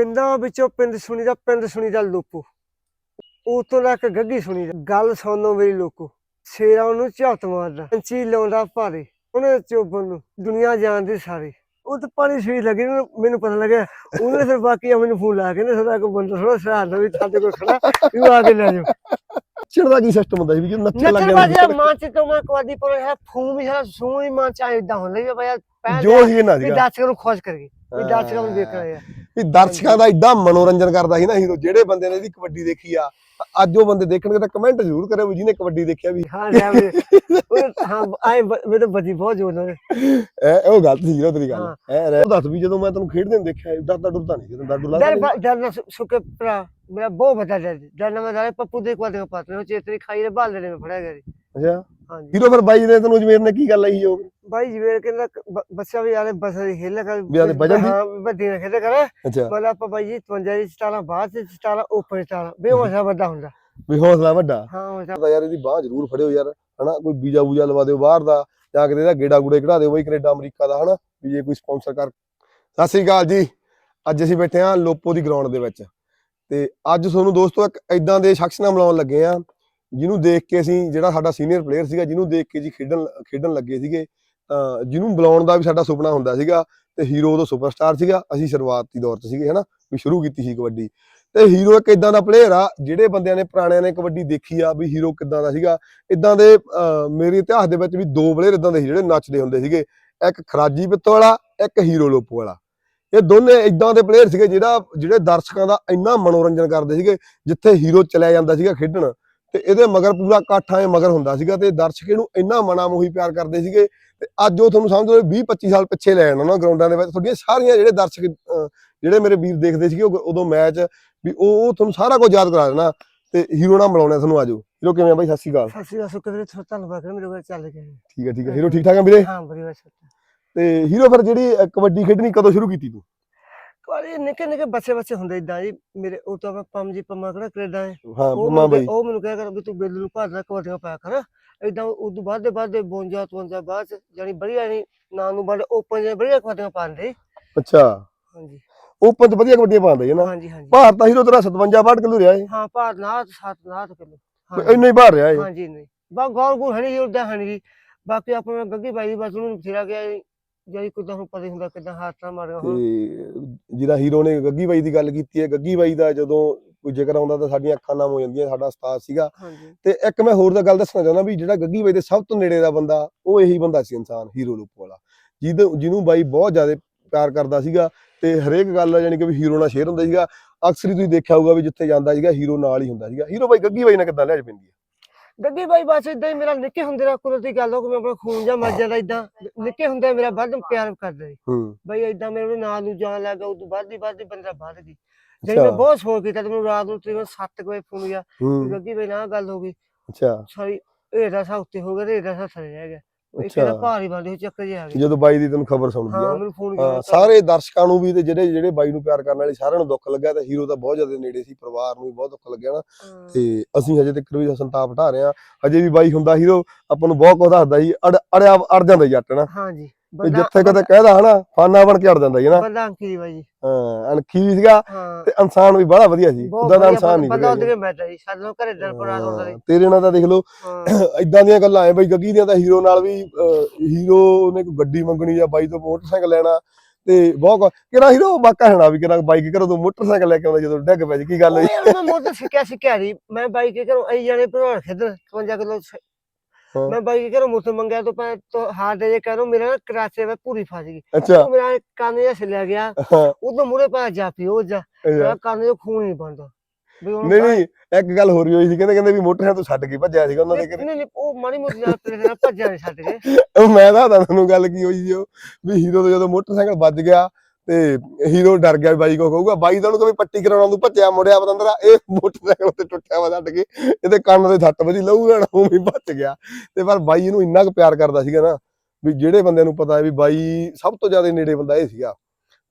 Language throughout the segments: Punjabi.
ਪਿੰਡਾਂ ਵਿੱਚੋਂ ਪਿੰਡ ਸੁਣੀ ਦਾ ਪਿੰਡ ਸੁਣੀ ਦਾ ਲੋਕੋ। ਉਤੋਂ ਲੈ ਗੱਗੀ ਸੁਣੀ ਦਾ। ਗੱਲ ਸੁਣੋ ਮੇਰੀ ਲੋਕੋ। ਸ਼ੇਰਾਂ ਉਹਨੂੰ ਝਾਤ ਮਾਰਦਾ। ਪੰਛੀ ਲਾਉਂਦਾ ਭਾਰੇ। ਉਹਨੇ ਚੋਬਨ ਨੂੰ। ਦੁਨੀਆ ਜਾਣਦੀ ਸਾਰੀ। ਉਹ ਤਾਂ ਪਾਣੀ ਸੂਈ ਲੱਗੀ ਮੈਨੂੰ ਪਤਾ ਲੱਗਿਆ। ਉਹਨੇ ਫਿਰ ਬਾਕੀ ਮੈਨੂੰ ਫੋਨ ਲਾ ਕੇ ਨਾ ਸਦਾ ਕੋ ਬੰਦਾ ਥੋੜਾ ਸਹਾਰਾ ਵੀ ਸਾਡੇ ਕੋਲ ਖੜਾ। ਵੀ ਆ ਕੇ ਲੈ ਜਾਓ। ਚਿੜਦਾ ਕੀ ਸਿਸਟਮ ਹੁੰਦਾ ਸੀ ਵੀ ਜਦੋਂ ਨੱਚਣ ਲੱਗ ਨੱਚਣ ਜਾਂਦੇ ਬਾਜਾ ਮਾਂ ਚ ਤੋਂ ਮੈਂ ਕਵਾਦੀ ਪਰ ਹੈ ਫੂਮ ਵੀ ਸਾਰਾ ਸੂਈ ਮਾਂ ਚ ਇਦਾਂ ਹੁੰਦਾ ਵੀ ਭਾਈ ਜੋ ਹੀ ਨਾ ਵੀ ਸੀਗਾ ਦਰਸ਼ਕਾਂ ਨੂੰ ਖੁਸ਼ ਕਰ ਗਈ ਵੀ ਦਰਸ਼ਕਾਂ ਨੂੰ ਦੇਖ ਰਹੇ ਆ। ਵੀ ਦਰਸ਼ਕਾਂ ਦਾ ਐਡਾ ਮਨੋਰੰਜਨ ਕਰਦਾ ਸੀ ਨਾ ਹੀਰੋ ਜਿਹੜੇ ਬੰਦੇ ਨੇ ਇਹਦੀ ਕਬੱਡੀ ਦੇਖੀ ਆ ਤਾਂ ਅੱਜ ਉਹ ਬੰਦੇ ਦੇਖਣਗੇ ਤਾਂ ਕਮੈਂਟ ਜ਼ਰੂਰ ਕਰਿਓ ਵੀ ਜਿਹਨੇ ਕਬੱਡੀ ਦੇਖਿਆ ਵੀ। ਹਾਂ ਲੈ ਵੀ। ਉਹ ਹਾਂ ਆਏ ਮੇਰੇ ਬੱਜੀ ਬਹੁਤ ਜੋਰ ਨਾਲ। ਇਹ ਉਹ ਗਲਤ ਸੀ ਹੀਰੋ ਤੇਰੀ ਗੱਲ। ਐ ਰਹਿ। ਦੱਸ ਵੀ ਜਦੋਂ ਮੈਂ ਤੈਨੂੰ ਖੇਡਦੇ ਨੂੰ ਦੇਖਿਆ ਡਰਦਾ ਡਰਦਾ ਨਹੀਂ ਜਦੋਂ ਡਰ ਡਰ ਡੁੱਲਾ ਡਰ ਨਾ ਸੁਕੇ ਭਰਾ ਮੇਰਾ ਬਹੁਤ ਵੱਡਾ ਡਰ ਨਾ ਮੈਂ ਡਰੇ ਪੱਪੂ ਦੇ ਕੋਲ ਦੇ ਪਾਤਰੇ ਉਹ ਚੇਤਰੀ ਖਾਈ ਦੇ ਬਾਲ ਦੇ ਮੈਂ ਫੜਿਆ ਗਿਆ ਸੀ। ਅੱਛਾ। ਹਾਂਜੀ। ਫਿਰ ਬਾਈ ਨੇ ਤੈਨੂੰ ਜਮੇਰ ਨੇ ਕੀ ਗੱਲ ਆਈ ਉਹ? ਬਾਈ ਜਵੇਰ ਕਹਿੰਦਾ ਬੱਚਾ ਵੀ ਯਾਰੇ ਬਸ ਖੇਲ ਕਰ। ਵੀ ਆਲੇ ਵਜਨ ਦੀ? ਹਾਂ ਵੱਡੀ ਨਾ ਖੇਡ ਕਰ। ਮਤਲਬ ਆਪਾਂ ਬਾਈ ਜੀ 52 ਦੀ ਸਟਾਲਾਂ ਬਾਅਦ ਚ ਸਟਾਲਾਂ ਉੱਪਰ ਸਟਾਲਾਂ। ਬੇਹੋਸ਼ਾ ਵੱਡਾ ਹੁੰਦਾ। ਵੀ ਹੌਸਲਾ ਵੱਡਾ। ਹਾਂ ਤਾਂ ਯਾਰ ਇਹਦੀ ਬਾਹ ਜ਼ਰੂਰ ਫੜਿਓ ਯਾਰ ਹਨਾ? ਕੋਈ ਵੀਜ਼ਾ ਵੂਜਾ ਲਵਾ ਦਿਓ ਬਾਹਰ ਦਾ ਜਾਂ ਕਿਤੇ ਇਹਦਾ ਗੇੜਾ ਗੂੜੇ ਕਢਾ ਦਿਓ ਬਈ ਕੈਨੇਡਾ ਅਮਰੀਕਾ ਦਾ ਹਨਾ? ਵੀ ਜੇ ਕੋਈ ਸਪਾਂਸਰ ਕਰ। ਸਤਿ ਸ੍ਰੀ ਅਕਾਲ ਜੀ। ਅੱਜ ਅਸੀਂ ਬੈਠੇ ਹਾਂ ਲੋਪੋ ਦੀ ਗਰਾਊਂਡ ਦੇ ਵਿੱਚ। ਤੇ ਅੱਜ ਤੁਹਾਨੂੰ ਦੋਸਤੋ ਇੱਕ ਇਦਾਂ ਦੇ ਸ਼ਖਸ ਨਾਲ ਮਿਲਾਉਣ ਲੱਗੇ ਆ ਜਿਹਨੂੰ ਦੇਖ ਕੇ ਅਸੀਂ ਜਿਹੜਾ ਸਾਡਾ ਸੀਨੀਅਰ ਪਲੇਅਰ ਸੀਗਾ ਜਿਹਨੂੰ ਦੇਖ ਕੇ ਜੀ ਖੇਡਣ ਖੇਡਣ ਲੱਗੇ ਸੀਗੇ ਤਾਂ ਜਿਹਨੂੰ ਬੁਲਾਉਣ ਦਾ ਵੀ ਸਾਡਾ ਸੁਪਨਾ ਹੁੰਦਾ ਸੀਗਾ ਤੇ ਹੀਰੋ ਉਦੋਂ ਸੁਪਰਸਟਾਰ ਸੀਗਾ। ਅਸੀਂ ਸ਼ੁਰੂਆਤੀ ਦੌਰ 'ਚ ਸੀਗੇ ਹਨਾ? ਵੀ ਸ਼ੁਰੂ ਕੀਤੀ ਸੀ ਕਬੱਡੀ। ਤੇ ਹੀਰੋ ਇੱਕ ਇਦਾਂ ਦਾ ਪਲੇਅਰ ਆ ਜਿਹੜੇ ਬੰਦਿਆਂ ਨੇ ਪੁਰਾਣਿਆਂ ਨੇ ਕਬੱਡੀ ਦੇਖੀ ਆ ਵੀ ਹੀਰੋ ਕਿਦਾਂ ਦਾ ਸੀਗਾ। ਇਦਾਂ ਦੇ ਅਹ, ਮੇਰੇ ਇਤਿਹਾਸ ਦੇ ਵਿੱਚ ਵੀ ਦੋ ਪਲੇਅਰ ਇਦਾਂ ਦੇ ਸੀ ਜਿਹੜੇ ਨੱਚਦੇ ਹੁੰਦੇ ਸੀਗੇ। ਇੱਕ ਖਰਾਜੀ ਪਿੱਤੋ ਵਾਲਾ ਇੱਕ ਹੀਰੋ ਲੋਪੋ ਵਾਲਾ। ਇਹ ਦੋਨੇ ਇਦਾਂ ਦੇ ਪਲੇਅਰ ਸੀਗੇ ਜਿਹੜਾ ਜਿਹੜੇ ਦਰਸ਼ਕਾਂ ਦਾ ਇੰਨਾ ਮਨੋਰੰਜਨ ਕਰਦੇ ਸੀਗੇ ਜਿੱਥੇ ਹੀਰੋ ਚਲਿਆ ਜਾਂਦਾ ਸੀਗਾ ਖੇਡਣ। ਤੇ ਇਹਦੇ ਮਗਰ ਪੂਰਾ ਇਕੱਠ ਐ ਮਗਰ ਹੁੰਦਾ ਸੀਗਾ ਤੇ ਦਰਸ਼ਕ ਇਹਨੂੰ ਇੰਨਾ ਮਨਾ ਮੋਹੀ ਪਿਆਰ ਕਰਦੇ ਸੀਗੇ ਤੇ ਅੱਜ ਉਹ ਤੁਹਾਨੂੰ ਸਮਝ ਲਓ 20 25 ਸਾਲ ਪਿੱਛੇ ਲੈ ਜਾਣਾ ਨਾ ਗਰਾਊਂਡਾਂ ਦੇ ਵਿੱਚ ਤੁਹਾਡੀਆਂ ਸਾਰੀਆਂ ਜਿਹੜੇ ਦਰਸ਼ਕ ਜਿਹੜੇ ਮੇਰੇ ਵੀਰ ਦੇਖਦੇ ਸੀਗੇ ਉਦੋਂ ਮੈਚ ਵੀ ਉਹ ਉਹ ਤੁਹਾਨੂੰ ਸਾਰਾ ਕੁਝ ਯਾਦ ਕਰਾ ਦੇਣਾ ਤੇ ਹੀਰੋ ਨਾਲ ਮਿਲਾਉਣਾ ਤੁਹਾਨੂੰ ਆਜੋ। ਹੀਰੋ ਕਿਵੇਂ ਆ ਬਾਈ? ਸਤਿ ਸ਼੍ਰੀ ਅਕਾਲ। ਸਤਿ ਸ਼੍ਰੀ ਅਕਾਲ ਸੁੱਕੇ ਵੀਰੇ ਧੰਨਵਾਦ ਕਰ ਮੇਰੇ ਕੋਲ ਚੱਲ ਗਿਆ ਠੀਕ ਹੈ ਠੀਕ ਹੈ। ਹੀਰੋ ਠੀਕ ਠਾਕ ਆ ਵੀਰੇ? ਹਾਂ ਬੜੀ ਵਾਰ ਤੇ ਹੀਰੋ ਫਿਰ ਜਿਹੜੀ ਕਬੱਡੀ ਖੇਡਣੀ ਕਦੋਂ ਸ਼ੁਰੂ ਕੀਤੀ ਤੂੰ? ਕੋਲੇ ਨਿੱਕੇ ਨਿੱਕੇ ਬੱਚੇ ਬੱਚੇ ਹੁੰਦੇ ਇਦਾਂ ਜੀ। ਮੇਰੇ ਉਹ ਤਾਂ ਮੈਂ ਪੰਮ ਜੀ ਪੰਮਾ ਕਿਹੜਾ ਕੈਨੇਡਾ ਹੈ ਹਾਂ ਉਹ ਮੈਨੂੰ ਬਾਈ। ਕਹਿ- ਉਹ ਮੈਨੂੰ ਕਹਿ ਕਰ ਵੀ ਤੂੰ ਬਿੱਲ ਨੂੰ ਭਰਨਾ ਕਵਟੀਆਂ ਪਾਇਆ ਕਰ। ਇਦਾਂ ਉਦੋਂ ਬਾਅਦ ਦੇ ਬਾਅਦ ਦੇ 52 53 ਬਾਅਦ ਜਾਨੀ ਬੜੀਆ ਨਹੀਂ ਨਾਂ ਨੂੰ ਬੜੇ ਓਪਨ ਜੇ ਬੜੀਆ ਕਵਟੀਆਂ ਪਾਉਂਦੇ। ਅੱਛਾ। ਹਾਂਜੀ। ਓਪਨ ਚ ਵਧੀਆ ਕਬੱਡੀਆਂ ਪਾਉਂਦਾ ਜੀ ਨਾ। ਹਾਂਜੀ ਹਾਂਜੀ। ਭਾਰ ਤਾਂ ਹੀਰੋ ਤੇਰਾ 57 62 ਕਿਲੋ ਰਿਹਾ ਏ? ਹਾਂ ਭਾਰ ਨਾ 7 ਨਾ ਕਿਲੋ। ਇੰਨਾ ਹੀ ਭਾਰ ਰਿਹਾ ਏ? ਹਾਂਜੀ ਨਹੀਂ ਬਾ ਗੌਰ ਗੂਰ ਹਣੀ ਉਦਾਂ ਹਣੀ ਬਾਕੀ ਆਪਣਾ ਗੱਗੀ ਬਾਈ ਦੀ ਬਸ ਉਹਨੂੰ ਫੇਰਾ ਗਿਆ ਜਿਹੜੀ ਕਿਦਾਂ ਹੁਣ ਪਤਾ ਹੀ ਹੁੰਦਾ ਕਿਦਾਂ ਨਾਲ ਮਾਰਿਆ ਹੁਣ? ਤੇ ਜਿਹੜਾ ਹੀਰੋ ਨੇ ਗੱਗੀ ਬਾਈ ਦੀ ਗੱਲ ਕੀਤੀ ਹੈ ਗੱਗੀ ਬਾਈ ਦਾ ਜਦੋਂ ਕੋਈ ਜ਼ਿਕਰ ਆਉਂਦਾ ਤਾਂ ਸਾਡੀਆਂ ਅੱਖਾਂ ਨਾਮ ਹੋ ਜਾਂਦੀਆਂ ਸਾਡਾ ਉਸਤਾਦ ਸੀਗਾ। ਹਾਂਜੀ। ਤੇ ਇੱਕ ਮੈਂ ਹੋਰ ਦਾ ਗੱਲ ਦੱਸਣਾ ਚਾਹੁੰਦਾ ਵੀ ਜਿਹੜਾ ਗੱਗੀ ਬਾਈ ਦੇ ਸਭ ਤੋਂ ਨੇੜੇ ਦਾ ਬੰਦਾ ਉਹ ਇਹੀ ਬੰਦਾ ਸੀ ਇਨਸਾਨ ਹੀਰੋ ਲੋਪੋ ਵਾਲਾ। ਜਿਹਦੇ ਜਿਹਨੂੰ ਬਾਈ ਬਹੁਤ ਜ਼ਿਆਦਾ ਪਿਆਰ ਕਰਦਾ ਸੀਗਾ ਤੇ ਹਰੇਕ ਗੱਲ ਯਾਨੀ ਕਿ ਵੀ ਹੀਰੋ ਨਾਲ ਸ਼ੇਅਰ ਹੁੰਦਾ ਸੀਗਾ। ਅਕਸਰ ਹੀ ਤੁਸੀਂ ਦੇਖਿਆ ਹੋਊਗਾ ਵੀ ਜਿੱਥੇ ਜਾਂਦਾ ਸੀਗਾ ਹੀਰੋ ਨਾਲ ਹੀ ਹੁੰਦਾ ਸੀਗਾ। ਹੀਰੋ ਬਾਈ ਗੱਗੀ ਬਾਈ ਨਾਲ ਕਿੱਦਾਂ ਲਿਆਜ ਪੈਂਦੀ ਹੈ? ਗੱਗੀ ਬਾਈ ਬਸ ਇਦਾਂ ਹੀ ਮੇਰਾ ਨਿੱਕੇ ਹੁੰਦੇ ਦਾ ਕੁਦਰਤੀ ਗੱਲ ਹੋ ਕਿ ਮੈਂ ਆਪਣਾ ਖੂਨ ਜਾਂ ਮਰ ਜਾਂਦਾ ਇਦਾਂ ਨਿੱਕੇ ਹੁੰਦੇ ਮੇਰਾ ਵੱਧ ਪਿਆਰ ਕਰਦਾ। ਸੀ ਹੂੰ। ਬਈ ਇਦਾਂ ਮੇਰੇ ਨਾਲ ਨੂੰ ਜਾਣ ਲੱਗਾ ਉਦੋਂ ਵੱਧ ਹੀ ਵੱਧ ਹੀ ਬੰਦਾ ਵੱਧ ਗਈ। ਜਿਹੜੀ ਮੈਂ ਬਹੁਤ ਸੋਚ ਕੀਤਾ ਤੇ ਮੈਨੂੰ ਰਾਤ ਨੂੰ ਤਕਰੀਬਨ 7 ਵਜੇ ਫੋਨ ਗਿਆ ਗੱਗੀ ਬਾਈ ਨਾਲ ਗੱਲ ਹੋ ਗਈ। ਅੱਛਾ। ਸਾਰੀ ਇਹਦਾ ਸਾ ਉੱਤੇ ਹੋ ਗਿਆ ਤੇ ਇਹਦਾ ਸਾ ਥੱਲੇ ਰਹਿ ਗਿਆ। ਇਹ ਅੱਛਾ। ਕਹਿੰਦਾ ਭਾਰੀ ਬੰਦੇ ਹੋ ਚੱਕਰ ਜਿਹਾ ਆ ਗਿਆ। ਜਦੋਂ ਬਾਈ ਦੀ ਤੈਨੂੰ ਖਬਰ ਸੁਣਦੀ ਹਾਂ ਆ। ਮੈਨੂੰ ਫੋਨ ਹਾਂ, ਕੀਤਾ। ਸਾਰੇ ਦਰਸ਼ਕਾਂ ਨੂੰ ਵੀ ਤੇ ਜਿਹੜੇ ਜਿਹੜੇ ਬਾਈ ਨੂੰ ਪਿਆਰ ਕਰਨ ਵਾਲੇ ਸਾਰਿਆਂ ਨੂੰ ਦੁੱਖ ਲੱਗਿਆ ਤੇ ਹੀਰੋ ਤਾਂ ਬਹੁਤ ਜ਼ਿਆਦਾ ਨੇੜੇ ਸੀ ਪਰਿਵਾਰ ਨੂੰ ਵੀ ਬਹੁਤ ਦੁੱਖ ਲੱਗਿਆ ਨਾ। ਤੇ ਅਸੀਂ ਹਜੇ ਤੱਕ ਵੀ ਸੰਤਾਪ ਢਾ ਰਹੇ ਆ ਹਜੇ ਵੀ ਬਾਈ ਹੁੰਦਾ ਹੀਰੋ ਆਪਾਂ ਨੂੰ ਬਹੁਤ ਕੁਝ ਦੱਸਦਾ ਸੀ ਅੜ ਅੜਿਆ ਅੜ ਜਾਂਦਾ ਜੱਟ ਨਾ। ਹਾਂਜੀ। ਤੇ ਜਿੱਥੇ ਕਦੇ ਕਹਿਦਾ ਹਨਾ ਫਾਨਾ ਬਣ ਕੇ ਅੜ ਜਾਂਦਾ ਸੀ ਨਾ। ਬੰਦਾ ਅੰਕੀ ਦੀ ਬਾਈ ਜੀ ਹਾਂ ਅਣਖੀ ਸੀਗਾ ਤੇ ਇਨਸਾਨ ਵੀ ਬੜਾ ਵਧੀਆ ਸੀ ਉਹਦਾ ਦਾ ਇਨਸਾਨ ਨਹੀਂ ਬੰਦਾ ਉਹਦੇ ਜੀ। ਸਾਡੇ ਨਾਲ ਘਰੇ ਡਰ ਪੜਾ ਸੀ। ਹਾਂ, ਤੇਰੇ ਨਾਲ ਤਾਂ ਦੇਖ ਲਓ ਇਦਾਂ ਦੀਆਂ ਗੱਲਾਂ ਐ ਬਈ ਗੱਗੀ ਦੀਆਂ ਤਾਂ ਹੀਰੋ ਨਾਲ ਵੀ ਹੀਰੋ ਨੇ ਕੋਈ ਗੱਡੀ ਮੰਗਣੀ ਜਾਂ ਬਾਈ ਤੋਂ ਮੋਟਰਸਾਈਕਲ ਲੈਣਾ ਤੇ ਬਹੁਤ ਕਿਹੜਾ ਹੀਰੋ ਬਾਕਾ ਹਣਾ ਵੀ ਕਿਹੜਾ ਬਾਈਕ ਕਰੋ ਤੋਂ ਮੋਟਰਸਾਈਕਲ ਲੈ ਕੇ ਆਉਂਦਾ ਜਦੋਂ ਡੱਗ ਪੈ ਜੀ ਕੀ ਗੱਲ ਹੋਈ ਮੈਂ ਮੋਟਰ ਸਿੱਖਿਆ ਸਿੱਖਿਆ ਨਹੀਂ ਮੈਂ ਬਾਈਕ ਘਰੋਂ ਆਈ ਜਾਣੇ ਭਰਵਾੜ ਖੇਡਣ 55 ਕਿਲੋ ਘਰੋਂ ਮੋਟਰ ਮੰਗਿਆ ਤਾਂ ਮੈਂ ਤਾਂ ਹਾਰ ਦੇ ਜੇ ਕਰੋ ਮੇਰਾ ਨਾ ਕਰਾਚੇ ਵਿੱਚ ਪੂਰੀ ਫਸ ਗਈ। ਅੱਛਾ। ਉਹ ਮੇਰਾ ਕੰਨ ਜਿਹਾ ਛਿੱਲਿਆ ਗਿਆ। ਹਾਂ। ਉਦੋਂ ਮੂਰੇ ਪਾ ਜਾ ਪੀ ਉਹ ਜਾ। ਮੇਰਾ ਕੰਨ ਜੋ ਖੂਨ ਨਹੀਂ ਬੰਦਾ ਵੀ ਹੁਣ ਨਹੀਂ ਨਹੀਂ ਇੱਕ ਗੱਲ ਹੋਰ ਵੀ ਹੋਈ ਸੀ ਕਹਿੰਦੇ ਕਹਿੰਦੇ ਵੀ ਮੋਟਰਸਾਈਕਲ ਤੋਂ ਛੱਡ ਕੇ ਭੱਜਿਆ ਸੀਗਾ ਉਹਨਾਂ ਦੇ ਘਰੇ। ਨਹੀਂ ਨਹੀਂ, ਉਹ ਮਾੜੀ ਮੋਟੀ ਨਾਲ ਤੇਰੇ ਨਾਲ ਭੱਜਿਆ ਨਹੀਂ ਛੱਡ ਕੇ। ਉਹ ਮੈਂ ਦੱਸਦਾ ਤੁਹਾਨੂੰ ਗੱਲ ਕੀ ਹੋਈ ਸੀ ਉਹ। ਵੀ ਹੀਰੋ ਤੋਂ ਜਦੋਂ ਮੋਟਰਸਾਈਕਲ ਵੱਜ ਗਿਆ ਤੇ ਹੀਰੋ ਡਰ ਗਿਆ ਬਾਈ ਕੋ ਕਹੂਗਾ ਬਾਈ ਤਾਂ ਉਹਨੂੰ ਕੋਈ ਪੱਟੀ ਕਰਾਉਣਾ ਨੂੰ ਭੱਜਿਆ ਮੁੜਿਆ ਪਤੰਦਰਾ ਇਹ ਮੋਟਰਸਾਈਕਲ ਤੇ ਟੁੱਟਿਆ ਵਾ ਛੱਡ ਕੇ ਇਹਦੇ ਕੰਨ ਦੇ ਸੱਟ ਵਜੀ ਲਹੂ ਲੈਣਾ ਉਹ ਵੀ ਬਚ ਗਿਆ। ਤੇ ਪਰ ਬਾਈ ਇਹਨੂੰ ਇੰਨਾ ਕੁ ਪਿਆਰ ਕਰਦਾ ਸੀਗਾ ਨਾ ਵੀ ਜਿਹੜੇ ਬੰਦਿਆਂ ਨੂੰ ਪਤਾ ਹੈ ਵੀ ਬਾਈ ਸਭ ਤੋਂ ਜ਼ਿਆਦਾ ਨੇੜੇ ਬੰਦਾ ਇਹ ਸੀਗਾ।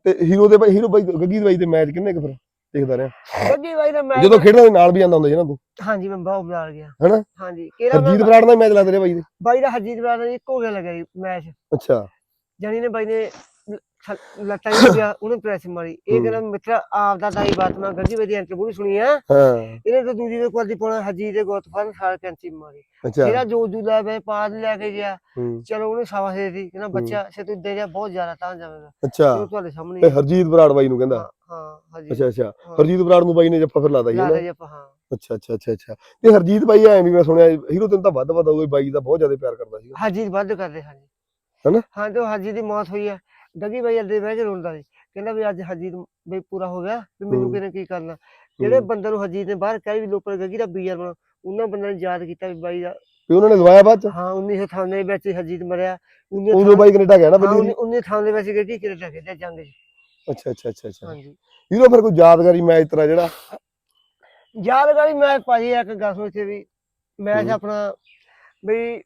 ਤੇ ਹੀਰੋ ਦੇ ਬਾਈ ਹੀਰੋ ਬਾਈ ਗੱਗੀ ਦੇ ਬਾਈ ਦੇ ਮੈਚ ਕਿੰਨੇ ਕੁ ਫਿਰ? ਦੇਖਦਾ ਰਿਹਾ। ਗੱਡੀ ਬਾਈ ਦਾ ਮੈਂ ਜਦੋਂ ਖੇਡਣ ਦੇ ਨਾਲ ਵੀ ਜਾਂਦਾ ਹੁੰਦਾ ਸੀ ਨਾ ਤੂੰ? ਹਾਂਜੀ ਮੈਂ ਬਹੁਤ ਬੁਲਾ ਗਿਆ। ਹਨਾ? ਹਾਂਜੀ ਕਿਹੜਾ ਹਰਜੀਤ ਬਰਾੜ ਨਾਲ ਮੈਚ ਲਾਦੇ ਰਹੇ ਬਾਈ ਦੇ? ਬਾਈ ਦਾ ਹਰਜੀਤ ਬਰਾੜ ਦਾ ਇੱਕੋ ਗਿਆ ਲੱਗਾ ਜੀ ਮੈਚ। ਅੱਛਾ। ਜਾਨੀ ਨੇ ਬਾਈ ਨੇ ਲੱਤਾਂ ਹੀ ਗਿਆ ਉਹਨੇ ਪ੍ਰੈਸ ਮਾਰੀ। ਇਹ ਹੂੰ। ਕਹਿੰਦਾ ਮਿੱਤਰਾ ਆਪ ਦਾ ਦਾਈ ਬਾਤ ਮੈਂ ਵਧੀ ਐਂਟਰ ਬੁਰੀ ਸੁਣੀ ਆ। ਹਾਂ। ਇਹਨੇ ਤਾਂ ਦੂਜੀ ਦੇ ਕੋਲ ਦੀ ਪੋਣਾ ਹਜੀ ਦੇ ਗੋਤ ਫੜ ਸਾਰ ਕੈਂਚੀ ਮਾਰੀ। ਜਿਹੜਾ ਜੋ ਜੂਲਾ ਮੈਂ ਪਾਦ ਲੈ ਕੇ ਗਿਆ ਹੂੰ, ਚਲੋ ਉਹਨੇ ਸਾਵਾ ਦੇ ਦੀ ਕਹਿੰਦਾ ਬੱਚਾ ਸੇ ਤੂੰ ਦੇ ਜਾ ਬਹੁਤ ਜ਼ਿਆਦਾ ਤਾਂ ਜਾਵੇਗਾ। ਅੱਛਾ। ਉਹ ਤੁਹਾਡੇ ਸਾਹਮਣੇ। ਤੇ ਹਰਜੀਤ ਬਰਾੜ ਬਾਈ ਨੂੰ ਕਹਿੰਦਾ? ਹਾਂ, ਹਾਂ ਹਜੀ ਅੱਛਾ ਅੱਛਾ। ਹਰਜੀਤ ਬਰਾੜ ਨੂੰ ਬਾਈ ਨੇ ਜੱਫਾ ਫਿਰ ਲਾਦਾ ਸੀ ਲਾ ਨਾ ਦੇ ਜੀ ਆਪਾਂ ਹਾਂ। ਅੱਛਾ ਅੱਛਾ ਅੱਛਾ ਅੱਛਾ। ਤੇ ਹਰਜੀਤ ਬਾਈ ਐ ਵੀ ਮੈਂ ਸੁਣਿਆ ਹੀਰੋ ਤੈਨੂੰ ਤਾਂ ਵੱਧ ਵੱਧ ਹੋਊਗਾ ਬਾਈ ਦਾ ਬਹੁਤ ਜ਼ਿਆਦਾ ਪਿਆਰ ਕਰਦਾ ਸੀ ਹਾਜੀ ਵੱਧ ਕਰਦੇ ਹਾਂਜੀ। ਹਨਾ? ਹਾਂ ਤੇ ਹਾਜੀ ਦੀ ਮੌਤ ਹੋਈ ਹੈ ਡੱਗੀ ਬਾਈ ਅੱਡੇ ਬਹਿ ਕੇ ਰੋਂਦਾ ਸੀ ਕਹਿੰਦਾ ਵੀ ਅੱਜ ਹਾਜੀ ਨੂੰ ਵੀ ਪੂਰਾ ਹੋ ਗਿਆ ਵੀ ਮੈਨੂੰ। ਕਿਹਨੇ ਕੀ ਕਰਨਾ? ਜਿਹੜੇ। ਬੰਦੇ ਨੂੰ ਹਾਜੀ ਨੇ ਬਾਹਰ ਕਹਿ ਵੀ ਲੋਪਰ ਗੱਗੀ ਦਾ ਬੀਅਰ ਬਣਾ ਉਹਨਾਂ ਬੰਦਿਆਂ ਨੇ ਯਾਦ ਕੀਤਾ ਵੀ ਬਾਈ ਦਾ ਤੇ ਉਹਨਾਂ ਨੇ ਦਵਾਇਆ ਬਾਅਦ ਚ? ਹਾਂ 1998 ਵਿੱਚ ਹਜੀਤ ਮਰਿਆ। ਉਦੋਂ ਬਾਈ ਕੈਨੇਡਾ ਗਿਆ ਨਾ ਹੋਰੀ? 1998 ਦੇ? ਵਿੱਚ ਕਿਹੜੇ ਲੱਗੇ ਤੇ ਜੰਗ 'ਚ? ਅੱਛਾ ਅੱਛਾ ਅੱਛਾ ਅੱਛਾ। ਹਾਂਜੀ। ਹੀਰੋ ਫਿਰ ਕੋਈ ਯਾਦਗਾਰੀ ਮੈਚ ਤੇਰਾ ਜਿਹੜਾ? ਯਾਦਗਾਰੀ ਮੈਚ ਭਾਜੀ ਇੱਕ ਗੱਲ ਇੱਥੇ ਵੀ। ਮੈਚ। ਆਪਣਾ ਵੀ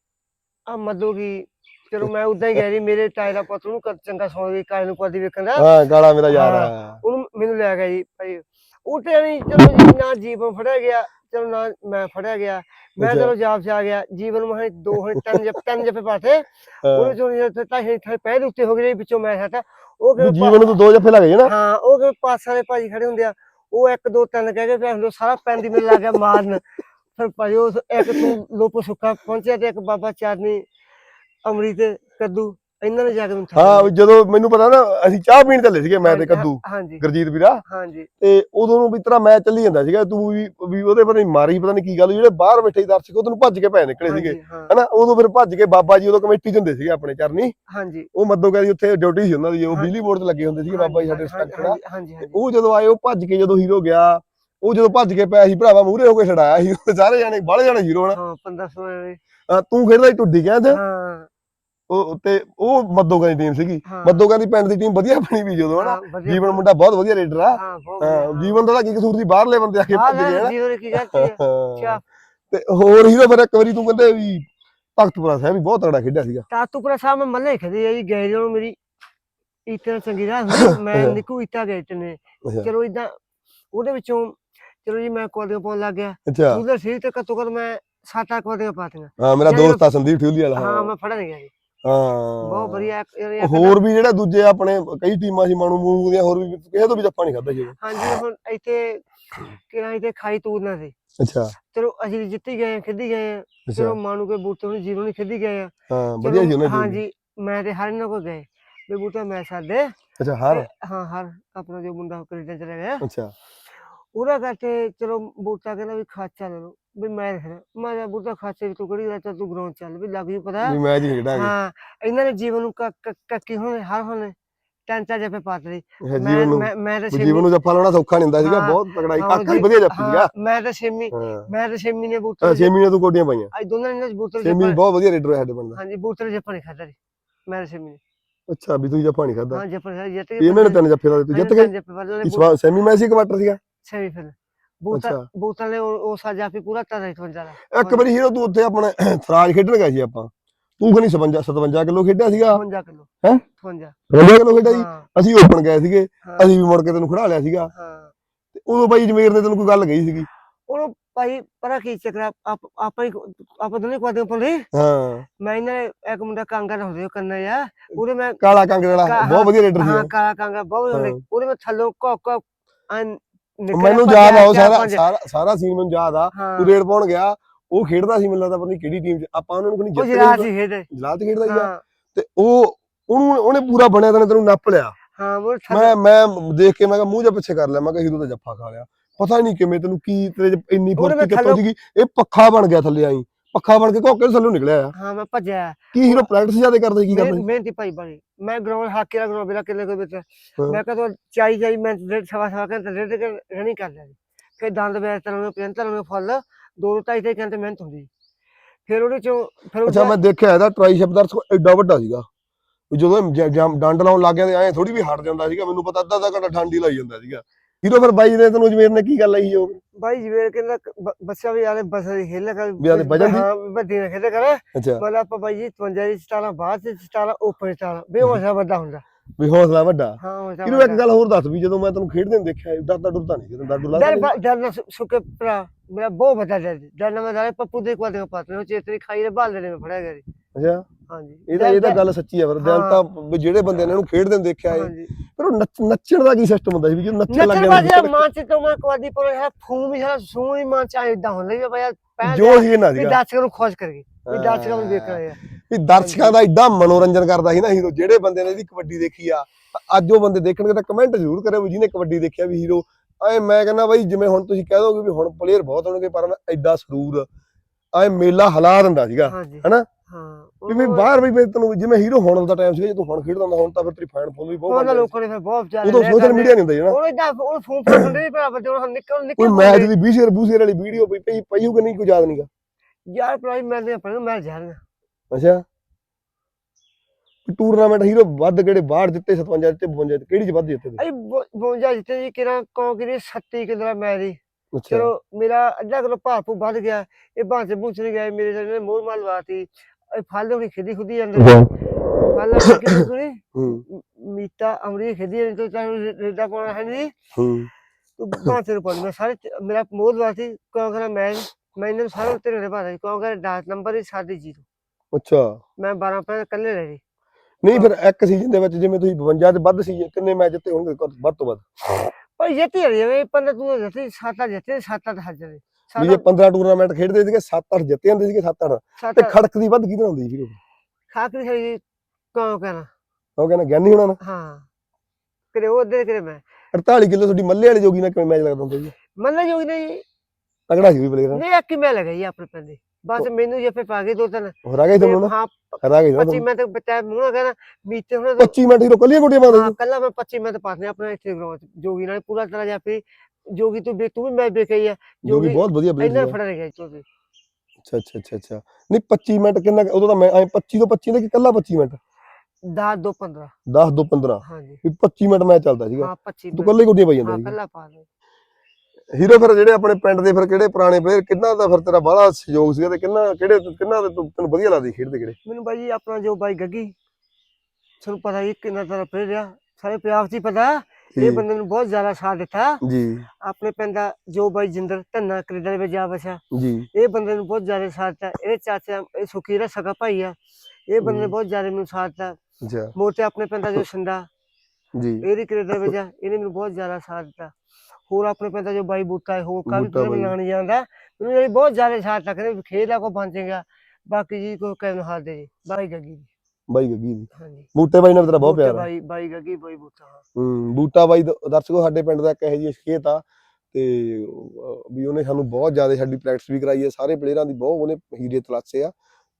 ਆ ਮੱਦੋ ਕੀ ਚਲੋ ਮੈਂ ਉਦਾਂ ਹੀ ਗਿਆ ਜੀ ਮੇਰੇ ਤਾਏ ਦਾ ਪੁੱਤ ਨੂੰ ਕ- ਚੰਗਾ ਸੌਂ ਗਈ ਕਾਲੇ ਨੂੰ ਕੁਆਦੀ ਵੇਖਣ ਦਾ? ਹਾਂ ਗਾਲਾ ਮੇਰਾ ਯਾਰ। ਆ। ਉਹਨੂੰ ਮੈਨੂੰ ਲੈ ਗਿਆ ਜੀ ਭਾਈ। ਉਹ ਤੇ ਨਹੀਂ ਚਲੋ ਜੀ ਨਾ ਜੀਵਨ ਫੜਿਆ ਗਿਆ ਚਲੋ ਨਾ ਮੈਂ ਫੜਿਆ ਗਿਆ। ਮੈਂ। ਚਲੋ ਜਾਬ ਚ ਆ ਗਿਆ ਜੀਵਨ ਮੈਂ ਦੋ ਹੁਣ ਤਿੰਨ ਜਪ ਤਿੰਨ ਜਪੇ ਪਾਤੇ ਉਹਨੇ ਜੇ ਤਾਂ ਹੀ ਪੈ ਦੇ ਉੱਤੇ ਹੋ ਗਏ ਵਿੱਚੋਂ ਮੈਂ ਹਟਾ ਉਹ ਕਿ ਜੀਵਨ ਨੂੰ ਤਾਂ ਦੋ ਜੱਫੇ ਲੱਗ ਗਏ ਨਾ। ਹਾਂ ਉਹ ਕਿ ਪਾਸ ਵਾਲੇ ਭਾਜੀ ਖੜੇ ਹੁੰਦੇ ਆ ਉਹ ਇੱਕ ਦੋ ਤਿੰਨ ਕਹਿ ਕੇ ਫਿਰ ਸਾਰਾ ਪੈਂਦੀ ਮੈਨੂੰ ਲੱਗ ਗਿਆ ਮਾਰਨ। ਫਿਰ ਭਾਜੀ ਉਹ ਇੱਕ ਤੋਂ ਲੋਪ ਸੁੱਕਾ ਪਹੁੰਚਿਆ ਤੇ ਇੱਕ ਬਾਬਾ ਚਾਰਨੀ ਅਮਰੀਤ ਕੱਦੂ ਇਹਨਾਂ ਨੇ ਜਾ ਕੇ ਮੈਨੂੰ ਹਾਂ ਜਦੋਂ ਮੈਨੂੰ ਪਤਾ ਨਾ ਅਸੀਂ ਚਾਹ ਪੀਣ ਚੱਲੇ ਸੀਗੇ ਮੈਂ ਤੇ ਕੱਦੂ ਹਾਂਜੀ। ਗੁਰਜੀਤ ਵੀਰਾ। ਹਾਂਜੀ। ਤੇ ਉਦੋਂ ਨੂੰ ਵੀ ਤੇਰਾ ਮੈਚ ਚੱਲੀ ਜਾਂਦਾ ਸੀਗਾ ਤੂੰ ਵੀ ਵੀ ਉਹਦੇ ਪਤਾ ਨਹੀਂ ਮਾਰੀ ਪਤਾ ਨਹੀਂ ਕੀ ਗੱਲ ਜਿਹੜੇ ਬਾਹਰ ਬੈਠੇ ਦਰਸ਼ਕ ਉਹ ਤੈਨੂੰ ਭੱਜ ਕੇ ਪੈ ਨਿਕਲੇ ਸੀਗੇ। ਹਨਾ ਉਦੋਂ ਫਿਰ ਭੱਜ ਕੇ ਬਾਬਾ ਜੀ ਉਦੋਂ ਕਮੇਟੀ ਚ ਹੁੰਦੇ ਸੀਗੇ ਆਪਣੇ ਚਰਨੀ। ਹਾਂਜੀ। ਉਹ ਮੱਦੋ ਕਹਿੰਦੀ ਉੱਥੇ ਡਿਊਟੀ ਸੀ ਉਹਨਾਂ ਦੀ ਉਹ। ਬਿਜਲੀ ਬੋਰਡ ਤੇ ਲੱਗੇ ਹੁੰਦੇ ਸੀਗੇ ਬਾਬਾ ਜੀ ਸਾਡੇ ਇੰਸਪੈਕਟਰ ਉਹ ਜਦੋਂ ਆਏ ਉਹ ਭੱਜ ਕੇ ਜਦੋਂ ਹੀਰੋ ਗਿਆ ਉਹ ਜਦੋਂ ਭੱਜ ਕੇ ਪਿਆ ਸੀ ਭਰਾਵਾ ਮੂਹਰੇ ਹੋ ਕੇ ਛਡਾਇਆ ਸੀ ਸਾਰੇ ਜਾਣੇ ਬਾਹਲੇ ਜਾਣੇ ਹੀਰੋ ਹਨਾ। ਹਾਂ 1500 ਵਾਲੇ। ਅਹ ਤੂੰ ਖੇਡਦਾ ਟੁੱਡੀ ਕਹਿੰਦੇ। ਹਾਂ। ਉਹ ਤੇ ਉਹ ਮੱਦੋ ਦੀ ਟੀਮ ਸੀਗੀ। ਹਾਂ। ਮੱਦੋ ਦੀ ਪਿੰਡ ਦੀ ਟੀਮ ਵਧੀਆ ਬਣੀ ਵੀ ਜਦੋਂ ਹਨਾ? ਜੀਵਨ ਮੁੰਡਾ ਬਹੁਤ ਵਧੀਆ ਰੇਡਰ ਆ। ਹਾਂ ਜੀਵਨ ਦਾ ਕੀ ਕਸੂਰ ਸੀ ਬਾਹਰਲੇ ਬੰਦੇ ਆ ਕੇ ਭੱਜ ਗਏ ਹਾਂ। ਹਨਾ ਤੇ ਹੋਰ ਹੀਰੋ ਫਿਰ ਇੱਕ ਵਾਰੀ ਤੂੰ ਕਹਿੰਦੇ ਵੀ ਤਖਤਪੁਰਾ ਸਾਹਿਬ ਵੀ ਬਹੁਤ ਤਗੜਾ ਖੇਡਿਆ ਸੀਗਾ। ਤਾਤੂਪੁਰਾ ਸਾਹਿਬ ਮੈਂ ਮੱਲੇ ਆ ਜੀ ਗਏ ਜਦੋਂ ਮੇਰੀ ਇਤਨਾ ਚੰਗੀ ਰਾਹ ਮੈਂ ਨਿੱਕੂ ਇਤਾ ਗਏ ਤਨੇ ਚਲੋ ਇਦਾਂ ਉਹਦੇ ਵਿੱਚੋਂ ਚਲੋ ਜੀ ਮੈਂ ਕੋਲੀਆਂ ਪਾਉਣ ਲੱਗ ਗਿਆ। ਉਹਦੇ ਸੀ ਤੇ ਕਤੋਂ ਕਰ ਮੈਂ ਸੱਤ ਅੱਠ ਕੋਲੀਆਂ ਪਾਤੀਆਂ ਹਾਂ ਮੇਰਾ ਦੋਸਤ ਆ ਸੰਦੀਪ ਠਿਉਲੀ ਵਾਲਾ। ਹਾਂ ਮੈਂ ਫੜਨ ਗਿਆ ਜੀ। ਹਾਂ। ਵਧੀਆ ਇਹ ਹੋਰ ਵੀ ਜਿਹੜੇ ਦੂਜੇ ਆਪਣੇ ਕਈ ਟੀਮਾਂ ਸੀ ਮਾਣੂ ਮੂੰਹ ਦੀਆਂ ਹੋਰ ਵੀ ਕਿਸੇ ਤੋਂ ਵੀ ਜੱਫਾ ਨਹੀਂ ਖਾਦਾ ਉਹ। ਹਾਂਜੀ ਹੁਣ ਇੱਥੇ ਕਿਹਨਾਂ ਇੱਥੇ ਖਾਈ ਤੂਰਨਾ ਸੀ ਅੱਛਾ। ਚਲੋ ਅਸੀਂ ਜਿੱਤੀ ਗਏ ਖੇਡੀ ਗਏ। ਅੱਛਾ। ਚਲੋ ਮਾਨੂ ਕੇ ਬੂਟੇ ਨੂੰ ਜੀਵਨ ਨੂੰ ਖੇਡੀ ਗਏ ਆ ਹਾਂ ਵਧੀਆ ਸੀ ਉਹਨਾਂ ਦੀ ਹਾਂਜੀ ਮੈਂ ਤੇ ਹਰ ਇਹਨਾਂ ਕੋਲ ਗਏ। ਵੀ ਬੂਟਾ ਮੈਂ ਸਾਡੇ ਅੱਛਾ ਹਾਰ? ਹਾਂ ਹਰ ਆਪਣਾ ਜੋ ਮੁੰਡਾ ਕੈਨੇਡਾ ਚਲਾ ਗਿਆ। ਅੱਛਾ। ਉਹਦਾ ਕਰਕੇ ਚਲੋ ਬੂਟਾ ਕਹਿੰਦਾ ਵੀ ਖਾਚਾ ਲੈ ਲਓ। ਵੀ ਮੈਂ ਮੈਂ ਕਿਹਾ ਬੂਟਾ ਖਾਚੇ ਵੀ ਤੂੰ ਕਿਹੜੀ ਗੱਲ ਚੱਲ ਤੂੰ ਗਰਾਊਂਡ ਚੱਲ ਵੀ ਲੱਗ ਜੂ ਪਤਾ। ਵੀ ਮੈਚ ਖੇਡਾਂਗੇ ਹਾਂ ਇਹਨਾਂ ਨੇ ਜੀਵਨ ਨੂੰ ਕੱਕੀ ਹੋਣੇ ਹਰ ਹੋਣੇ ਟੈਂਟਾ ਜਪੇ ਪਾਤਰੀ ਮੈਂ ਮੈਂ ਮੈਂ ਤਾਂ ਜੀਵਨ ਨੂੰ ਜੱਫਾ ਲਾਉਣਾ ਸੌਖਾ ਨਹੀਂ ਹੁੰਦਾ ਸੀਗਾ ਹਾਂ, ਬਹੁਤ ਹਾਂ, ਕਾਕਾ ਹੀ ਵਧੀਆ ਜੱਫੀ ਸੀਗਾ। ਹਾਂ, ਮੈਂ ਤਾਂ ਹਾਂ। ਮੈਂ ਤਾਂ ਛੇਵੀਂ ਨੇ ਹਾਂ, ਛੇਵੀਂ ਨੇ ਤੂੰ ਕੋਡੀਆਂ ਪਾਈਆਂ। ਅੱਜ ਦੋਨਾਂ ਨੇ ਬੂਟੇ ਛੇਵੀਂ ਬਹੁਤ ਵਧੀਆ ਰੇਡਰ ਸਾਡੇ ਬੰਦਾ ਹਾਂਜੀ ਬੂਟੇ ਜੱਪਾ ਨਹੀਂ ਖਾਦਾ ਜੀ। ਮੈਂ ਤਾਂ ਨੇ ਅੱਛਾ ਵੀ ਤੂੰ ਜੱਫਾ ਨਹੀਂ ਖਾਦਾ ਹਾਂ ਜੱਪਾ ਜਿੱਤ ਗਏ ਇਹਨਾਂ ਨੇ ਤਿੰਨ ਜੱਫੇ ਲਾ ਦਿੱਤੇ ਜਿੱਤ ਗਏ ਸੈਮੀ ਮੈਚ ਸੀ ਕੁਆਟਰ ਸੀਗਾ। ਛੇਵੀਂ ਫਿਰ। ਅੱਛਾ। ਬੂਟਾ ਨੇ ਉਹ ਉਹ ਸਾਜਾ ਵੀ ਪੂਰਾ ਕਰ ਰਹੀ। ਤੁਹਾਨੂੰ ਇੱਕ ਵਾਰੀ ਹੀਰੋ ਤੂੰ ਉੱਥੇ ਆਪਣੇ ਫਰਾਜ ਖੇਡਣ ਗਿਆ ਸੀ ਆਪਾਂ। ਤੂੰ ਖਣੀ 57 57 ਕਿਲੋ ਖੇਡਿਆ ਸੀਗਾ? 52 ਕਿਲੋ। ਹੈਂ? 52 52 ਕਿਲੋ ਖੇਡਿਆ ਸੀ? ਹਾਂ। ਅਸੀਂ ਓਪਨ ਗਏ ਸੀਗੇ। ਹਾਂ, ਅਸੀਂ ਵੀ ਮੁੜ ਕੇ ਤੈਨੂੰ ਖੜਾ ਲਿਆ ਸੀਗਾ। ਹਾਂ। ਤੇ ਉਦੋਂ ਬਾਈ ਜਮੇਰ ਨੇ ਤੈਨੂੰ ਕੋਈ ਗੱਲ ਕਹੀ ਸੀਗੀ? ਉਹਨੂੰ ਭਾਈ ਪਰਾ ਕੀ ਚੱਕਰ ਆਪ ਆਪਾਂ ਹੀ ਆਪਾਂ ਦੋਨੇ ਕੁਆਦੇ ਪੜ ਰਹੇ ਹਾਂ। ਮੈਂ ਇਹਨਾਂ ਨੇ ਇੱਕ ਮੁੰਡਾ ਕਾਂਗਾ ਦਾ ਹੁੰਦੇ ਕੰਨਾ ਆ ਉਹਦੇ ਮੈਂ ਕਾਲਾ ਕਾਂਗੜ ਵਾਲਾ ਬਹੁਤ ਵਧੀਆ ਰੇਡਰ ਹਾਂ ਸੀ ਕਾਲਾ ਕਾਂਗਾ ਬਹੁਤ ਹੁੰਦੇ ਹਾਂ। ਉਹਦੇ ਮੈਂ ਥੱਲੋਂ ਕੋ ਕੋ ਮੈਨੂੰ ਯਾਦ ਆ ਉਹ ਸਾਰਾ ਸਾਰਾ ਸਾਰਾ ਸੀਨ ਮੈਨੂੰ ਯਾਦ ਆ। ਤੂੰ ਰੇਡ ਪਾਉਣ ਗਿਆ ਉਹ ਖੇਡਦਾ ਸੀ ਮੈਨੂੰ ਲੱਗਦਾ ਪਤਾ ਨਹੀਂ ਕਿਹੜੀ ਟੀਮ ਚ। ਆਪਾਂ ਉਹਨਾਂ ਨੂੰ ਕੋਈ ਜਿੱਤ ਸੀ ਖੇਡਦਾ। ਸੀਗਾ ਹਾਂ ਤੇ ਉਹ ਉਹਨੂੰ ਉਹਨੇ ਪੂਰਾ ਬਣਿਆ ਤਾਂ ਤੈਨੂੰ ਨੱਪ ਲਿਆ। ਹਾਂ ਉਹ ਮੈਂ ਮੈਂ ਦੇਖ ਕੇ ਮੈਂ ਕਿਹਾ ਮੂੰਹ ਜਿਹਾ ਪਿੱਛੇ ਕਰ ਲਿਆ। ਮੈਂ ਕਿਹਾ ਹੀਰੋ ਦਾ ਜੱਫਾ ਖਾ ਲਿਆ। ਪਤਾ ਨਹੀਂ ਕਿਵੇਂ ਤੈਨੂੰ ਕੀ ਤੇਰੇ 'ਚ ਇੰਨੀ ਫੁਰਤੀ ਕਿੱਥੋਂ ਸੀਗੀ। ਇਹ ਪੱਖਾ ਬਣ ਗਿਆ ਥੱਲੇ ਆਈ। ਪੱਖਾ ਬਣ ਕੇ ਘੋਕੇ ਥੱਲੋਂ ਨਿਕਲਿਆ ਆ। ਹਾਂ ਮੈਂ ਭੱਜਿਆ। ਕੀ ਹੀਰੋ ਪ੍ਰੈਕਟਿਸ ਜ਼ਿਆਦਾ ਕਰਦਾ ਕੀ ਕਰਦਾ ਮਿਹਨਤੀ ਭਾਈ ਬਣੀ। ਮੈਂ ਗਰਾਊਂਡ ਹਾਕੀ ਦਾ ਗਰਾਊਂਡ ਮੇਰਾ ਕਿਲੇ ਦੇ ਵਿੱਚ। ਮੈਂ ਕਦੋਂ ਚਾਈ ਚਾਈ ਮੈਂ ਡੇਢ ਸਵਾ ਸਵਾ ਘੰਟੇ ਡੇਢ ਕੇ ਰਨਿੰਗ ਕਰ ਲਿਆ ਫਿਰ ਦੰਦ ਬੈਸ ਤਰ੍ਹਾਂ ਪਿੰਨ ਤਰ੍ਹਾਂ ਫੁੱਲ ਦੋ ਦੋ ਢਾਈ ਢਾਈ ਘੰਟੇ ਮਿਹਨਤ ਹੁੰਦੀ। ਫਿਰ ਉਹਦੇ ਚੋਂ ਫਿਰ ਅੱਛਾ ਮੈਂ ਦੇਖਿਆ ਇਹਦਾ ਟ੍ਰਾਈਸੈਪ ਦਾ ਐਡਾ ਵੱਡਾ ਸੀਗਾ ਜਦੋਂ ਡੰਡ ਲਾਉਣ ਲੱਗ ਗਿਆ ਤੇ ਐ ਥੋੜੀ ਵੀ ਹਟ ਜਾਂਦਾ ਸੀਗਾ ਮੈਨੂੰ ਪਤਾ ਅੱਧਾ ਅੱਧਾ ਘੰਟਾ ਠੰਡੀ ਲਾਈ ਜਾਂਦਾ ਸੀਗਾ ਹੀਰੋ ਫਿਰ ਬਾਈ ਨੇ ਤੈਨੂੰ ਜਮੇਰ ਨੇ ਕੀ ਗੱਲ ਆਈ ਉਹ? ਭਾਈ ਜਵੇਰ ਕਹਿੰਦਾ ਬ- ਬੱਚਾ ਵੀ ਆਲੇ ਬਸ ਦੀ ਖੇਲ ਕਰ ਵੀ ਆਲੇ ਵਜਨ ਦੀ? ਹਾਂ ਵੱਡੀ ਨਾ ਖੇਡ ਕਰ। ਅੱਛਾ। ਮਤਲਬ ਆਪਾਂ ਬਾਈ ਜੀ 52 ਦੀ ਸਟਾਲਾਂ ਬਾਅਦ ਚ ਸਟਾਲਾਂ ਉੱਪਰ ਸਟਾਲਾਂ। ਬੇਹੋਸ਼ਾ ਵੱਡਾ ਹੁੰਦਾ। ਵੀ ਹੌਸਲਾ ਵੱਡਾ। ਹਾਂ ਹੌਸਲਾ ਹੀਰੋ ਇੱਕ ਗੱਲ ਹੋਰ ਦੱਸ ਵੀ ਜਦੋਂ ਮੈਂ ਤੈਨੂੰ ਖੇਡਦੇ ਨੂੰ ਦੇਖਿਆ ਡਰਦਾ ਡਰਦਾ ਨਹੀਂ ਜਦੋਂ ਡਰ ਡਰ ਡਰ ਲੱਗਦਾ ਬਾ- ਡਰ ਨਾ ਸੁ- ਸੁੱਕੇ ਭਰਾ ਮੇਰਾ ਬਹੁਤ ਵੱਡਾ ਡਰ ਸੀ। ਡਰ ਨਾ ਮੈਂ ਦਾਲੇ ਪੱਪੂ ਦੇ ਕੋਲ ਦੇ ਪਾਤਨੇ ਉਹ ਚੇਤਰੀ ਖਾਈ ਦੇ ਬਾਲ ਦੇ ਮੈਂ ਫੜਿਆ ਗਿਆ ਸੀ। ਅੱਛਾ। ਹਾਂਜੀ। ਇਹ ਤਾਂ ਇਹ ਤਾਂ ਗੱਲ ਸੱਚੀ ਆ ਫਿਰ। ਦਿਲ। ਤਾਂ ਵੀ ਜਿਹੜੇ ਬੰਦੇ ਨੇ ਇਹਨੂੰ ਖੇਡਦੇ ਨੂੰ ਦੇਖਿਆ ਏ ਹਾਂਜੀ। ਪਰ ਉਹ ਨੱਚ- ਨੱਚਣ ਦਾ ਕੀ ਸਿਸਟਮ ਹੁੰਦਾ ਸੀ ਵੀ ਜਦੋਂ ਨੱਚਣ ਲੱਗ ਨੱਚਣ ਜਾਂਦੇ ਮਾਂ ਚ ਤੋਂ ਮੈਂ ਕਵਾਦੀ ਪਰ ਹੈ ਫੂਮ ਹੀ ਹੀ ਮਾਂ ਚ ਇਦਾਂ ਹੁੰਦਾ ਵੀ ਭਾਈ ਜੋ ਹੀ ਨਾ ਵੀ ਸੀਗਾ। ਦਰਸ਼ਕਾਂ ਨੂੰ ਖੁਸ਼ ਕਰ ਗਈ ਵੀ ਦਰਸ਼ਕਾਂ ਨੂੰ ਦੇਖ ਰਹੇ ਆ। ਵੀ ਦਰਸ਼ਕਾਂ ਦਾ ਐਡਾ ਮਨੋਰੰਜਨ ਕਰਦਾ ਸੀ ਨਾ ਹੀਰੋ ਜਿਹੜੇ ਬੰਦੇ ਨੇ ਇਹਦੀ ਕਬੱਡੀ ਦੇਖੀ ਆ ਤਾਂ ਅੱਜ ਉਹ ਬੰਦੇ ਦੇਖਣਗੇ ਤਾਂ ਕਮੈਂਟ ਜ਼ਰੂਰ ਕਰਿਓ ਵੀ ਜਿਹਨੇ ਕਬੱਡੀ ਦੇਖਿਆ ਵੀ ਹੀਰੋ। ਐ ਮੈਂ ਕਹਿੰਦਾ ਬਾਈ ਜਿਵੇਂ ਹੁਣ ਤੁਸੀਂ ਕਹਿ ਦੋਗੇ ਵੀ ਹੁਣ ਪਲੇਅਰ ਬਹੁਤ ਹੋਣਗੇ ਪਰ ਨਾ ਐਡਾ ਸਰੂਰ ਐ ਮੇਲਾ ਹਿਲਾ ਦਿੰਦਾ ਸੀਗਾ ਹਾਂਜੀ। ਹਨਾ? ਹਾਂ। ਵੀ ਵੀ ਬਾਹਰ ਵੀ ਫਿਰ ਤੈਨੂੰ ਜਿਵੇਂ ਹੀਰੋ ਹੁਣ ਦਾ ਟਾਈਮ ਸੀਗਾ ਜੇ ਤੂੰ ਹੁਣ ਖੇਡਦਾ ਹੁੰਦਾ ਹੁਣ ਤਾਂ ਫਿਰ ਤੇਰੀ ਫੈਨ ਫੋਨ ਵੀ ਬਹੁਤ ਉਹਨਾਂ ਲੋਕਾਂ ਨੇ ਫਿਰ ਬਹੁਤ ਜ਼ਿਆਦਾ ਉਦੋਂ ਸੋਸ਼ਲ ਮੀਡੀਆ ਨਹੀਂ ਹੁੰਦਾ ਜੀ ਨਾ। ਉਹ ਇਦਾਂ ਉਹ ਫੋਨ ਫੋਨ ਨਹੀਂ ਭਰਾ ਜਦੋਂ ਹੁਣ ਨਿਕਲ ਕੋਈ ਨਿਕਲ ਮੈਚ ਦੀ 20 ਸ਼ੇਰ 20 ਸ਼ੇਰ ਵਾਲੀ ਵੀਡੀਓ ਪਈ ਪਈ ਪਈ ਹੋਊਗੀ ਨਹੀਂ ਕੋਈ ਯਾਦ ਨਹੀਂਗਾ ਯਾਰ ਭਰਾ ਮੈਂ ਤੇ ਆਪਣਾ ਮੈਂ ਜਾਣਗਾ ਅੱਛਾ। ਟੂਰਨਾਮੈਂਟ ਹੀਰੋ ਵੱਧ ਕਿਹੜੇ ਬਾਹਰ ਜਿੱਤੇ 57 ਜਿੱਤੇ 52 ਜਿੱਤੇ ਕਿਹੜੀ ਚ ਵੱਧ ਜਿੱਤੇ ਤੇ? ਅਈ 52 ਜਿੱਤੇ ਜੀ ਕਿਰਾ ਕੌਂ ਕਿਰੀ 37 ਕਿੰਦਰਾ ਮੈਰੀ ਚਲੋ ਮੇਰਾ ਅੱਧਾ ਕਿਲੋ ਭਾਰਪੂ ਵੱਧ ਗਿਆ ਇਹ ਬਾਂਸੇ ਨਹੀਂ ਗਏ ਮੇਰੇ ਜਿਹੜੇ ਮੋਰ ਮਾਲ ਲਵਾਤੀ। ਫਲ ਹੋਣੀ ਖੇਦੀ ਖੁਦੀ ਅੰਦਰ ਫਲ ਕਿਹਦੀ ਸੁਣੀ ਹੂੰ ਮੀਤਾ ਅਮਰੀ ਖੇਦੀ ਨਹੀਂ ਤਾਂ ਰੇਡਾ ਪਾਉਣਾ ਹੈ ਨਹੀਂ ਹੂੰ ਤੂੰ ਬਾਂਸੇ ਨੂੰ ਪਾਉਣੀ ਮੈਂ ਸਾਰੇ ਚ- ਮੇਰਾ ਮੋਰ ਲਵਾਤੀ ਕੌਂ ਕਰਾ ਮੈਂ ਮੈਂ ਇਹਨਾਂ ਨੂੰ ਸਾਰੇ ਤੇਰੇ ਦੇ ਬਾਰੇ ਕੌਂ ਕਰਾ 10 ਨੰਬਰ ਹੀ ਸਾਡੀ ਜੀਰੋ ਅੱਛਾ ਮੈਂ 12 ਪੈਸੇ ਕੱਲੇ ਲੈ ਲਈ ਨਹੀਂ ਫਿਰ ਇੱਕ ਸੀਜ਼ਨ ਦੇ ਵਿੱਚ ਜਿਵੇਂ ਤੁਸੀਂ 52 ਚ ਵੱਧ ਸੀ ਕਿੰਨੇ ਮੈਚ ਜਿੱਤੇ ਹੋਣਗੇ ਘੱਟ- ਵੱਧ ਤੋਂ ਵੱਧ ਪਰ ਜਿੱਤੀ ਰਹੀ ਹੈ ਪੰਨ ਤੂੰ ਜਿੱਤੀ ਸੱਤ ਜਿੱਤੇ ਸੱਤ ਅੱਠ ਹਜ਼ਾਰ ਵੀ ਜੇ 15 ਟੂਰਨਾਮੈਂਟ ਖੇਡਦੇ ਸੀਗੇ 7-8 ਜਿੱਤੇ ਜਾਂਦੇ ਸੀਗੇ 7-8 ਸੱਤ ਤੇ ਖੜਕ ਦੀ ਵੱਧ ਕਿਹਦੇ ਨਾਲ ਹੁੰਦੀ ਸੀ ਖਾਕਰੀ ਹੈ ਕੌਂ ਕਰਾ ਉਹ ਕਹਿੰਦਾ ਗਿਆਨੀ ਹੋਣਾ ਨਾ। ਹਾਂ। ਕਰੇ ਉਹ ਦੇ ਕਰੇ ਮੈਂ। 48 ਕਿਲੋ ਤੁਹਾਡੀ ਮੱਲੇ ਵਾਲੀ ਜੋਗੀ ਨਾਲ ਕਿਵੇਂ ਮੈਚ ਲੱਗਦਾ ਹੁੰਦਾ ਜੀ? ਮੰਨ ਜੋ। ਨਹੀਂ ਤਗੜਾ ਸੀ ਵੀ ਪਲੇਅਰ ਨਹੀਂ ਅੱਕੀ ਮੈਂ ਲਗਾਈ ਆਪਣੇ ਪੈਂਦੇ ਬਸ ਮੈਨੂੰ ਜੇ ਪੇ ਕੇ ਦੋ ਤਿੰਨ। ਹਰਾ ਗਏ ਤੁਹਾਨੂੰ ਨਾ। ਹਾਂ ਹਰਾ ਗਏ 25 ਮਿੰਟ ਬਚਾ ਮੂੰਹ ਕਹਿੰਦਾ ਮੀਤੇ ਹੁਣ 25 ਮਿੰਟ ਹੀਰੋ ਕੱਲੀਆਂ ਗੋਟੀਆਂ ਮਾਰਦਾ ਹਾਂ ਕੱਲਾ ਮੈਂ 25 ਮਿੰਟ ਪਾਸਨੇ ਆਪਣੇ ਇੱਥੇ ਗਰਾਊਂਡ ਜੋਗੀ ਨਾਲ ਪੂਰਾ ਤਰ੍ਹਾਂ ਜਾ ਪਈ ਜੋਗੀ ਤੂੰ ਵੀ ਤੂੰ ਵੀ ਮੈਂ ਵੇਖਈ ਆ। ਜੋਗੀ ਜੋਗੀ ਬਹੁਤ ਵਧੀਆ ਇੰਨਾ ਪਲੇਅਰ ਫੜਾ ਗਿਆ ਜੋਗੀ। ਅੱਛਾ ਅੱਛਾ ਅੱਛਾ ਅੱਛਾ। ਨਹੀਂ 25 ਮਿੰਟ ਕਿੰਨਾ ਉਦੋਂ ਤਾਂ ਮੈਂ ਐਂ 25 ਤੋਂ 25 ਦੇ ਕਿ ਕੱਲਾ 25 ਮਿੰਟ? 10 2 15 10 ਤੋਂ 15 ਹਾਂਜੀ। ਵੀ 25 ਮਿੰਟ ਮੈਚ ਚੱਲਦਾ ਸੀਗਾ। ਹਾਂ 25 ਤੂੰ ਕੱਲੇ ਗੋਟੀਆਂ ਪਾਈ ਜਾਂਦਾ ਹਾਂ ਸੀਗਾ ਕੱਲਾ ਪਾ ਦੇ। ਹੀਰੋ ਫਿਰ ਜਿਹੜੇ ਆਪਣੇ ਪਿੰਡ ਦੇ ਫਿਰ ਕਿਹੜੇ ਪੁਰਾਣੇ ਪਲੇਅਰ ਕਿੰਨਾ ਦਾ ਫਿਰ ਤੇਰਾ ਬਾਹਲਾ ਸਹਿਯੋਗ ਸੀਗਾ ਤੇ ਕਿੰਨਾ ਕਿਹੜੇ ਕਿੰਨਾ ਦੇ ਤੂੰ- ਤੈਨੂੰ ਵਧੀਆ ਲੱਗਦੀ ਖੇਡਦੇ ਕਿਹੜੇ? ਮੈਨੂੰ ਬਾਈ ਜੀ ਆਪਣਾ ਜੋ ਬਾਈ ਗੱਗੀ ਤੁਹਾਨੂੰ ਪਤਾ ਹੀ ਕਿੰਨਾ ਤਰ੍ਹਾਂ ਪੜ੍ਹ ਰਿਹਾ ਸਾਰੇ ਪੰਜਾਬ 'ਚ ਹੀ ਪਤਾ। ਇਹ ਬੰਦੇ ਨੂੰ ਬਹੁਤ ਜ਼ਿਆਦਾ ਸਾਥ ਦਿੱਤਾ। ਜੀ। ਆਪਣੇ ਪਿੰਡ ਦਾ ਜੋ ਬਾਈ ਜਿੰਦਰ ਧੰਨਾ ਕੈਨੇਡਾ ਦੇ ਵਿੱਚ ਜਾ ਵਸਿਆ। ਜੀ। ਇਹ ਬੰਦੇ ਨੂੰ ਬਹੁਤ ਜ਼ਿਆਦਾ ਸਾਥ ਦਿੱਤਾ। ਇਹ ਚਾਚਾ ਇਹ ਸੁਖੀ ਦਾ ਸਗਾ ਭਾਈ ਆ। ਇਹ ਬੰਦੇ ਨੇ। ਬਹੁਤ ਜ਼ਿਆਦਾ ਮੈਨੂੰ ਸਾਥ ਦਿੱਤਾ। ਅੱਛਾ। ਮੋਟੇ ਆਪਣੇ ਪਿੰਡ ਦਾ ਜੋ ਸੰਦਾ ਜੀ। ਇਹ ਵੀ ਕੈਨੇਡਾ ਵਿੱਚ ਇਹਨੇ ਮੈਨੂੰ ਬਹੁਤ ਜ਼ਿਆਦਾ ਸਾਥ ਦਿੱਤਾ। ਹੋਰ ਆਪਣੇ ਪਿੰਡ ਦਾ ਜੋ ਬਾਈ ਬੂਟਾ ਹੈ ਹੋਰ ਕਾਫੀ ਬਾਈ। ਜਾਣ ਜਾਂਦਾ। ਮੈਨੂੰ ਜਿਹੜੀ ਬਹੁਤ ਜ਼ਿਆਦਾ ਸਾਥ ਦਿੱਤਾ। ਕਹਿੰਦੇ ਖੇਡ ਆ ਕੋ ਬਣ ਜਾਏਗਾ ਬਾਕੀ ਜੀ ਕੋਈ ਕਹਿਣ ਹਾਲ ਦੇ ਜੀ ਬਾਈ ਗੱਗੀ ਜੀ। ਬਾਈ ਗੱਗੀ ਦੀ। ਹਾਂਜੀ। ਬੂਟੇ ਬਾਈ ਨਾਲ ਤੇਰਾ ਬਹੁਤ ਪਿਆਰ ਆ। ਬਾਈ ਬਾਈ ਗੱਗੀ ਬਾਈ ਬੂਟਾ। ਹਾਂ ਹੂੰ ਬੂਟਾ ਬਾਈ ਦ- ਦਰਸ਼ਕੋ ਸਾਡੇ ਪਿੰਡ ਦਾ ਇੱਕ ਇਹੋ ਜਿਹੀ ਸ਼ਖੀਅਤ ਆ ਤੇ ਅਹ ਵੀ ਉਹਨੇ ਸਾਨੂੰ ਬਹੁਤ ਜ਼ਿਆਦਾ ਸਾਡੀ ਪ੍ਰੈਕਟਿਸ ਵੀ ਕਰਾਈ ਹੈ ਸਾਰੇ ਪਲੇਅਰਾਂ ਦੀ ਬਹੁਤ ਉਹਨੇ ਹੀਰੇ ਤਲਾਸੇ ਆ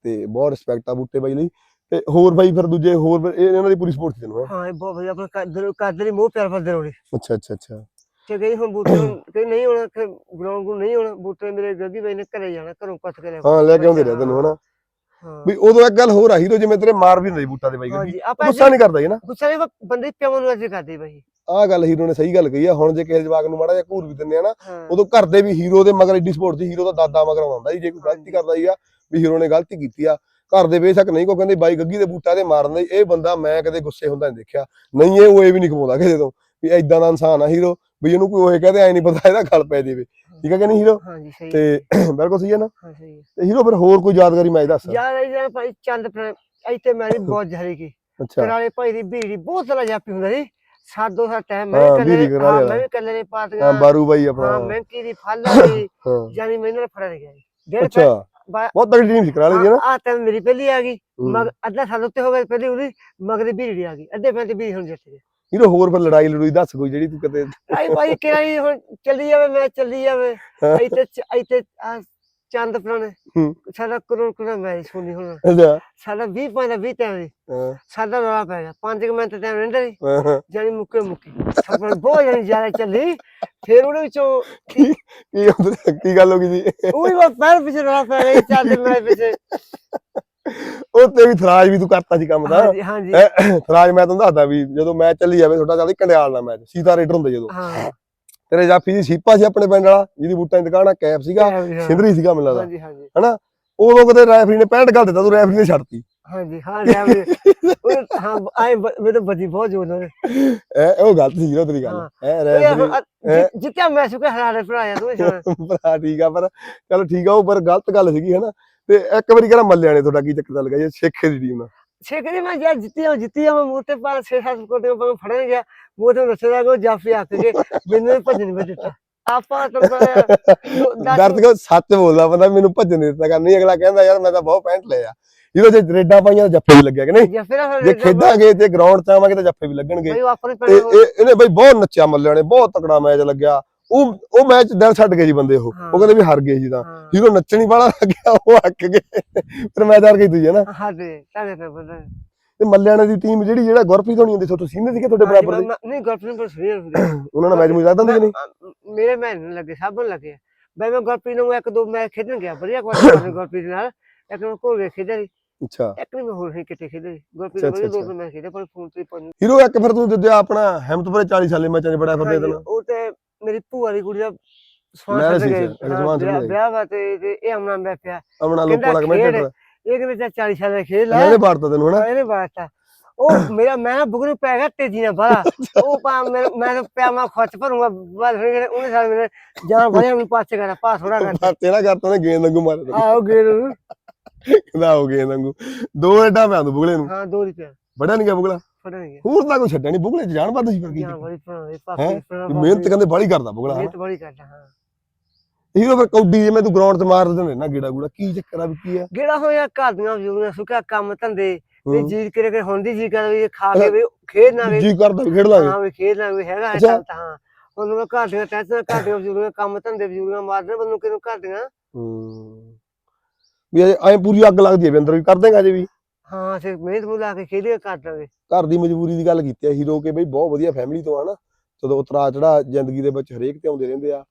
ਤੇ ਬਹੁਤ ਰਿਸਪੈਕਟ ਆ ਬੂਟੇ ਬਾਈ ਲਈ। ਤੇ ਹੋਰ ਬਾਈ ਫਿਰ ਦੂਜੇ ਹੋਰ ਫਿਰ ਇਹ ਇਹਨਾਂ ਦੀ ਪੂਰੀ ਸਪੋਰਟ ਤੈਨੂੰ ਹੈ? ਹਾਂ ਇਹ ਬਹੁਤ ਵਧੀਆ ਆਪਣੇ ਕਾਦਰ ਕਾਦਰ ਹੀ ਮੋਹ ਪਿਆਰ ਫਰਦੇ ਰੋੜੇ ਅੱਛਾ ਅੱਛਾ ਅੱਛਾ। ਤੇ ਗਈ ਹੁਣ ਬੂਟੇ ਨੂੰ ਕਈ ਨਹੀਂ ਹੋਣਾ ਕਿ ਗਰਾਊਂਡ ਨੂੰ ਨਹੀਂ ਹੋਣਾ ਬੂਟੇ ਮੇਰੇ ਗੱਗੀ ਬਾਈ ਨੇ ਘਰੇ ਜਾਣਾ ਘਰੋਂ ਪੱਥ ਕੇ ਲੈ ਹਾਂ ਲੈ ਕੇ ਆਉਂਦੇ ਰਹੇ ਤੈਨੂੰ ਹਨਾ? ਹਾਂ ਵੀ ਉਦੋਂ ਇੱਕ ਗੱਲ ਹੋਰ ਆ ਹੀਰੋ ਜਿਵੇਂ ਤੇਰੇ ਮਾਰ ਵੀ ਸੀ ਬੂਟਾ ਦੇ ਬਾਈ ਗੁੱਸਾ ਨਹੀਂ ਕਰਦਾ ਸੀ ਨਾ। ਗੁੱਸਾ ਨਹੀਂ ਬੰਦੇ ਪਿਓ ਨੂੰ ਅੱਜ ਕਰਦੇ ਬਾਈ। ਆਹ ਗੱਲ ਹੀਰੋ ਨੇ ਸਹੀ ਗੱਲ ਕਹੀ ਆ ਹੁਣ ਜੇ ਕਿਸੇ ਜਵਾਕ ਨੂੰ ਮਾੜਾ ਜਿਹਾ ਘੂਰ ਵੀ ਦਿੰਦੇ ਆ ਨਾ ਹਾਂ। ਉਦੋਂ ਘਰ ਦੇ ਵੀ ਹੀਰੋ ਦੇ ਮਗਰ ਐਡੀ ਸਪੋਰਟ ਸੀ ਹੀਰੋ ਦਾ ਦਾਦਾ ਮਗਰ ਆਉਂਦਾ ਸੀ ਜੇ ਕੋਈ ਗਲਤੀ। ਕਰਦਾ ਸੀਗਾ ਵੀ ਹੀਰੋ ਨੇ ਗਲਤੀ ਕੀਤੀ ਆ। ਘਰ ਦੇ ਬੇਸ਼ੱਕ ਨਹੀਂ ਕੋ ਕਹਿੰਦੇ ਬਾਈ ਗੱਗੀ ਦੇ ਬੂਟਾ ਤੇ ਮਾਰਨ ਦੇ ਇਹ ਬੰਦਾ ਮੈਂ ਕਦੇ ਗੁੱਸੇ ਹੁੰਦਾ ਨਹੀਂ ਦੇਖਿਆ। ਨਹੀਂ ਇਹ ਉਹ ਇਹ ਵੀ ਨਹੀਂ ਕਮਾਉਂਦਾ ਕਿਸੇ ਤੋਂ ਵੀ ਐਦਾਂ ਦਾ ਇਨਸਾਨ ਆ ਹੀਰੋ ਵੀ ਇਹਨੂੰ ਕੋਈ ਉਹ ਕਹਦੇ ਐ ਨਹੀਂ ਪਤਾ ਇਹਦਾ ਗਲ ਪੈ ਦੇਵੇ ਠੀਕ ਹੈ ਕਿ ਨਹੀਂ ਹੀਰੋ ਹਾਂਜੀ ਸਹੀ ਤੇ ਬਿਲਕੁਲ ਸਹੀ ਹੈ ਨਾ? ਹਾਂ ਸਹੀ ਹੈ। ਤੇ ਹੀਰੋ ਫਿਰ ਹੋਰ ਕੋਈ ਯਾਦਗਾਰੀ ਮੈਚ ਦੱਸ ਯਾਰ ਇਹ ਜਿਹੜਾ ਭਾਈ ਚੰਦ ਪ੍ਰ- ਇੱਥੇ ਮੈਰੀ ਬਹੁਤ ਜ਼ਹਰੀ ਕੀ। ਅੱਛਾ। ਕਰਾਲੇ ਭਾਈ ਦੀ ਭੀੜੀ ਬਹੁਤ ਤਰ੍ਹਾਂ ਜਾਪੀ ਹੁੰਦਾ ਸੀ। ਸਾਡੋ ਸਾ ਟਾਈਮ ਮੈਂ ਹਾਂ, ਵੀ ਬੀੜੀ ਕੱਲੇ ਹਾਂ ਵਾਲਾ। ਮੈਂ ਵੀ ਕੱਲੇ ਨੇ ਪਾਤ ਹਾਂ ਗਿਆ ਬਾਰੂ ਬਾਈ ਹਾਂ ਆਪਣਾ ਮੈਂਕੀ ਦੀ ਫਾਲਾ ਦੀ ਹਾਂ। ਜਾਨੀ ਮੈਨੂੰ ਨਾਲ ਫੜਾ ਗਿਆ ਜੀ ਡੇਢ ਅੱਛਾ। ਬਾ- ਬਹੁਤ ਤਗੜੀ ਟੀਮ ਸੀ ਕਰਾ ਲਈ ਨਾ? ਆ ਤਾਂ ਮੇਰੀ ਪਹਿਲੀ ਆ ਗਈ। ਹੂੰ। ਮਗ ਅੱਧਾ ਸਾਲ ਉੱਤੇ ਹੋ ਗਿਆ ਪਹਿਲੀ ਉਹਦੀ। ਮਗਰ ਦੀ ਭੀੜੀ ਆ ਗਈ। ਅੱਧੇ ਪੈਂਤੇ ਵੀ ਹੁਣ ਜਿੱਤ ਗਏ ਹੀਰੋ ਹੋਰ ਫਿਰ ਲੜਾਈ ਲੜੂਈ ਦੱਸ ਕੋਈ ਜਿਹੜੀ ਤੂੰ ਕਦੇ ਆਈ ਭਾਈ ਕਿਹੜੀ ਹੁਣ ਚੱਲੀ ਜਾਵੇ ਮੈਂ ਚੱਲੀ ਜਾਵੇ। ਹਾਂ। ਇੱਥੇ ਇੱਥੇ ਚੰਦ ਹੂੰ। ਸਾਡਾ ਕਰੋੜ ਕਰੋੜ ਮੈਚ ਸੁਣੀ ਹੁਣ। ਅੱਛਾ। ਸਾਡਾ 20 ਪੁਆਇੰਟ 20 ਟਾਈਮ ਹਾਂ, ਸਾਡਾ ਰੌਲਾ ਪੈ ਗਿਆ। 5 ਮਿੰਟ ਟਾਈਮ ਰਹਿੰਦਾ ਹਾਂ, ਹਾਂ। ਜਾਨੀ ਮੁੱਕੇ ਮੁੱਕੇ। ਸਫਰ ਬਹੁਤ ਜਾਨੀ ਜ਼ਿਆਦਾ ਚੱਲੀ। ਫਿਰ ਉਹਦੇ ਵਿੱਚੋਂ ਕੀ ਕੀ ਗੱਲ ਹੋ ਗਈ ਸੀ? ਉਹ ਬਸ ਪੈਰ ਪਿੱਛੇ ਰੌਲਾ ਪੈ ਗਿਆ ਚਾਰ ਮੈਂ ਪਿੱਛੇ। ਉਹ ਤੇ ਵੀ ਥਰਾਜ ਵੀ ਤੂੰ ਕਰਤਾ ਸੀ ਕੰਮ ਦਾ। ਹਾਂਜੀ ਹਾਂਜੀ। ਹੈਂ, ਥਰਾਜ ਮੈਂ ਤੁਹਾਨੂੰ ਦੱਸਦਾ ਵੀ ਜਦੋਂ ਮੈਚ ਚੱਲੀ ਜਾਵੇ ਤੁਹਾਡਾ ਚੱਲਦੀ ਕੰਡਿਆਲ ਨਾਲ ਮੈਚ ਸੀਤਾ ਰੇਡਰ ਹੁੰਦਾ ਜਦੋਂ। ਹਾਂ। ਤੇਰੇ ਜਾਫੀ ਦੀ ਸੀਪਾ ਸੀ ਆਪਣੇ ਪਿੰਡ ਵਾਲਾ ਜਿਹਦੀ ਬੂਟਾਂ ਦੀ ਦੁਕਾਨ ਆ ਕੈਪ ਸੀਗਾ ਹਾਂ। ਸਿੰਦਰੀ ਸੀਗਾ ਮੈਨੂੰ ਲੱਗਦਾ। ਹਾਂਜੀ ਹਾਂਜੀ। ਉਦੋਂ ਕਦੇ ਰੈਫਰੀ ਨੇ 65 ਗੱਲ ਦਿੱਤਾ ਤੂੰ ਰੈਫਰੀ ਨੇ ਛੱਡਤੀ। ਹਾਂਜੀ ਹਾਂ ਲੈ ਹਾਂ ਆਏ ਮੇਰੇ ਬੱਜੀ ਬਹੁਤ ਜੋਰ ਨਾਲ। ਐ ਉਹ ਗਲਤ ਸੀ ਉਹ ਤੇਰੀ ਗੱਲ। ਐ ਰੈਫਰੀ ਜਿੱਤਿਆ ਮੈਂ ਸੁਕੇ ਹਰਾਰੇ ਭਰਾਇਆ ਤੂੰ ਭਰਾ ਠੀਕ ਆ ਪਰ ਚਲੋ ਠੀਕ ਆ ਉਹ ਪਰ ਗਲਤ ਗੱਲ ਸੀਗੀ ਹਨਾ? ਤੇ ਇੱਕ ਵਾਰੀ ਕਹਿੰਦਾ ਮੱਲਿਆਂ ਨੇ ਤੁਹਾਡਾ ਕੀ ਚੱਕਰ ਚੱਲ ਗਿਆ? ਜੀ ਸ਼ੇਖੇ ਦੀ ਟੀਮ ਨਾਲ ਛੇਕ ਦੀ ਮੈਂ ਜਦ ਜਿੱਤੀ ਆ ਜਿੱਤੀ ਆ ਮੈਂ ਮੂੰਹ ਪਰ 6-7 ਕੋਟੇ ਪਰ ਫੜਨ ਗਿਆ। ਮੂੰਹ ਤੇ ਦੱਸਦਾ ਕਿ ਜਾਫੀ ਹੱਕ ਕੇ ਮੈਨੂੰ ਭੱਜਣ ਨਹੀਂ ਦਿੱਤਾ। ਆਪਾਂ ਤਾਂ ਦਰਦ ਕੋ ਸੱਚ ਬੋਲਦਾ ਬੰਦਾ ਮੈਨੂੰ ਭੱਜਣ ਦਿੱਤਾ। ਕਰਨੀ ਅਗਲਾ ਕਹਿੰਦਾ ਯਾਰ ਮੈਂ ਤਾਂ ਬਹੁਤ ਪੈਂਟ ਲਿਆ ਜਦੋਂ ਜੇ ਰੇਡਾਂ ਪਾਈਆਂ ਤਾਂ ਜੱਫੇ ਵੀ ਲੱਗਿਆ ਕਿ ਨਹੀਂ? ਜਾਂ ਖੇਡਾਂਗੇ ਤੇ ਗਰਾਊਂਡ ਚ ਆਵਾਂਗੇ ਤਾਂ ਜੱਫੇ ਵੀ ਲੱਗਣਗੇ। ਤੇ ਇਹਨੇ ਬਈ ਬਹੁਤ ਨੱਚਿਆ ਮੱਲਿਆਂ ਨੇ ਬਹੁਤ ਤਕੜਾ ਮੈਚ ਲੱਗਿਆ। ਉਹ ਉਹ ਮੈਚ ਦਿਲ ਛੱਡ ਗਏ ਜੀ ਬੰਦੇ ਉਹ। ਉਹ ਕਹਿੰਦੇ ਵੀ ਹਾਰ ਗਏ ਜੀ ਤਾਂ। ਹੀਰੋ ਨੱਚਣੀ ਵਾਲਾ ਲੱਗਿਆ ਉਹ ਹੱਕ ਗਏ। ਫਿਰ ਮੈਚ ਹਾਰ ਗਈ ਤੁਸੀਂ ਹੈ ਨਾ। ਹਾਦੇ ਤਾਰੇ ਤੇ ਬੰਦਾ। ਤੇ ਮੱਲਿਆਣੇ ਦੀ ਟੀਮ ਜਿਹੜੀ ਜਿਹੜਾ ਗੁਰਪ੍ਰੀਤ ਹੋਣੀ ਹੁੰਦੀ ਤੁਹਾਡੇ ਸੀਨੀਅਰ ਸੀਗੇ ਤੁਹਾਡੇ ਬਰਾਬਰ ਦੇ? ਨਹੀਂ ਗਲਫਰੈਂਡ ਪਰ ਸੁਣੀਆ ਉਹਨਾਂ ਨਾਲ ਮੈਚ ਮੁਝ ਲੱਗਦਾ ਹੁੰਦਾ ਨਹੀਂ ਮੇਰੇ ਮੈਂ ਨਹੀਂ ਲੱਗੇ ਸਭ ਨੂੰ ਲੱਗੇ। ਬਈ ਮੈਂ ਗੁਰਪ੍ਰੀਤ ਨੂੰ ਇੱਕ ਦੋ ਮੈਚ ਖੇਡਣ ਗਿਆ ਵਧੀਆ ਕੁਆਟਰ ਗੁਰਪ੍ਰੀਤ ਨਾਲ। ਇੱਕ ਨੂੰ ਕੋਲ ਖੇਡਿਆ ਅੱਛਾ। ਇੱਕ ਨਹੀਂ ਮੈਂ ਹੋਰ ਹੀ ਕਿਤੇ ਖੇਡਿਆ ਸੀ। ਗੁਰਪ੍ਰੀਤ ਵਧੀਆ ਦੋ। ਦੋ ਮੈਚ ਖੇਡਿਆ ਪਰ ਫੋਨ ਤੇ ਹੀਰੋ ਇੱਕ ਫਿਰ ਤੂੰ ਦਿੱਦਿਆ ਆਪਣਾ ਹਿੰਮਤਪੁਰੇ 40 ਸਾਲੇ ਮੈਚਾਂ 'ਚ ਬੜਾ ਫਿਰਦੇ ਤਨ ਉਹ ਤੇ ਮੇਰੀ ਭੂਆ ਦੀ ਕੁੜੀ ਦਾ ਸਵਾਨ ਸੀ, ਸਵਾਨ ਵਿਆਹ- ਵਾ ਤੇ ਤੇ ਇਹ ਅਮਨਾ ਮੈਂ ਪਿਆ। ਅਮਨਾ ਕਹਿੰਦਾ ਲੋਕਾਂ ਦਾ ਕਮੈਂਟ ਖੇਡ। ਕਰਦਾ ਇਹ ਕਹਿੰਦੇ ਚਾ 40 ਸਾਲ ਦਾ ਖੇਡ ਲੈ। ਇਹਨੇ ਬਾੜਤਾ ਤੈਨੂੰ ਹਨਾ? ਇਹਨੇ ਬਾਤਾ ਉਹ ਮੇਰਾ ਮੈਂ ਬੁਗਰੂ ਪੈ ਗਿਆ ਤੇਜ਼ੀ ਨਾਲ ਬਾਹਰ ਉਹ ਪਾ ਮੈਂ ਮੈਂ ਤਾਂ ਪਿਆ ਮੈਂ ਖੁੱਚ ਭਰੂੰਗਾ ਬਾਅਦ ਫਿਰ ਉਹਨੇ ਸਾਲ ਮੇਰੇ ਜਾਨ ਵਧਿਆ ਮੈਨੂੰ ਪਾਸੇ ਕਰਾ ਪਾਸ ਥੋੜਾ ਕਰ ਬਾਤੇ ਨਾ ਕਰਤਾ ਨੇ ਗੇਂਦ ਵਾਂਗੂ ਮਾਰੇ ਤੈਨੂੰ। ਆਓ ਗੇਰ ਨੂੰ। ਕਹਿੰਦਾ ਹੋ ਗੇਂਦ ਵਾਂਗੂ। ਦੋ ਐਡਾ ਮੈਂ ਆਂਦੂ ਬੁਗਲੇ ਨੂੰ। ਹਾਂ ਦੋ ਰੁਪਏ ਬੜਾ ਨਹੀਂ ਗਿਆ ਬੁਗਲਾ? ਫੜਾ ਨਹੀਂ ਹੋਰ ਤਾਂ ਕੋਈ ਛੱਡਿਆ ਨਹੀਂ ਬੁਗਲੇ 'ਚ ਜਾਣ ਵੱਧ ਸੀ ਫਿਰ ਕੀ ਹਾਂ ਬੜੀ ਹੈਂ? ਪਾਪੀ ਪੜਾ ਮਿਹਨਤ ਕਹਿੰਦੇ ਬਾਲੀ ਕਰਦਾ ਬੁਗਲਾ ਮਿਹਨਤ ਬੜੀ ਕਰਦਾ ਹਾਂ। ਹੀਰੋ ਫਿਰ ਕੌਡੀ ਜਿਵੇਂ ਤੂੰ ਗਰਾਊਂਡ 'ਚ ਮਾਰ ਦਿੰਦੇ ਨਾ ਗੇੜਾ ਗੂੜਾ ਕੀ ਚੱਕਰ ਆ ਵੀ ਕੀ ਆ? ਗੇੜਾ ਹੋਇਆ ਘਰ ਦੀਆਂ ਬਜ਼ੁਰਗਾਂ ਸੁੱਕਾ ਕੰਮ ਧੰਦੇ ਤੇ ਹੂੰ। ਜੀ ਕਰੇ ਕੇ ਹੁੰਦੀ ਜੀ ਕਰ ਵੀ ਖਾ ਕੇ ਵੀ ਖੇਡ ਨਾ ਵੀ। ਜੀ ਕਰਦਾ ਵੀ ਖੇਡ ਲਾਂਗੇ। ਹਾਂ ਵੀ ਖੇਡ ਵੀ ਹੈਗਾ। ਐਸਾ ਤਾਂ ਹਾਂ। ਉਹਨੂੰ ਮੈਂ ਘਰ ਦੀਆਂ ਟੈਂਸ਼ਨ ਘਰ ਦੀਆਂ ਬਜ਼ੁਰਗਾਂ ਕੰਮ ਧੰਦੇ ਬਜ਼ੁਰਗਾਂ ਮਾਰਦੇ ਬੰਨੂ ਕਿਨੂੰ ਘਰ ਦੀਆਂ। ਹੂੰ। ਵੀ ਐ ਪੂਰੀ ਅੱਗ ਲੱਗਦੀ ਹੈ ਵੀ ਅੰਦਰ ਵੀ ਕਰ ਦੇਗਾ ਜੇ ਵੀ। ਹਾਂ ਸੇ ਮਿਹਨਤ ਮੁਲਾ ਕੇ ਖੇਡੀਏ ਕਰ ਦਾਂਗੇ ਘਰ ਦੀ ਮਜਬੂਰੀ ਦੀ ਗੱਲ ਕੀਤੀ ਆ, ਹੀਰੋ ਕੇ ਬਈ ਬਹੁਤ ਵਧੀਆ ਫੈਮਿਲੀ ਤੋਂ ਆ ਨਾ। ਜਦੋਂ ਉਤਰਾ ਚੜਾ ਜ਼ਿੰਦਗੀ ਦੇ ਵਿੱਚ ਹਰੇਕ ਤੇ ਆਉਂਦੇ ਰਹਿੰਦੇ ਆ,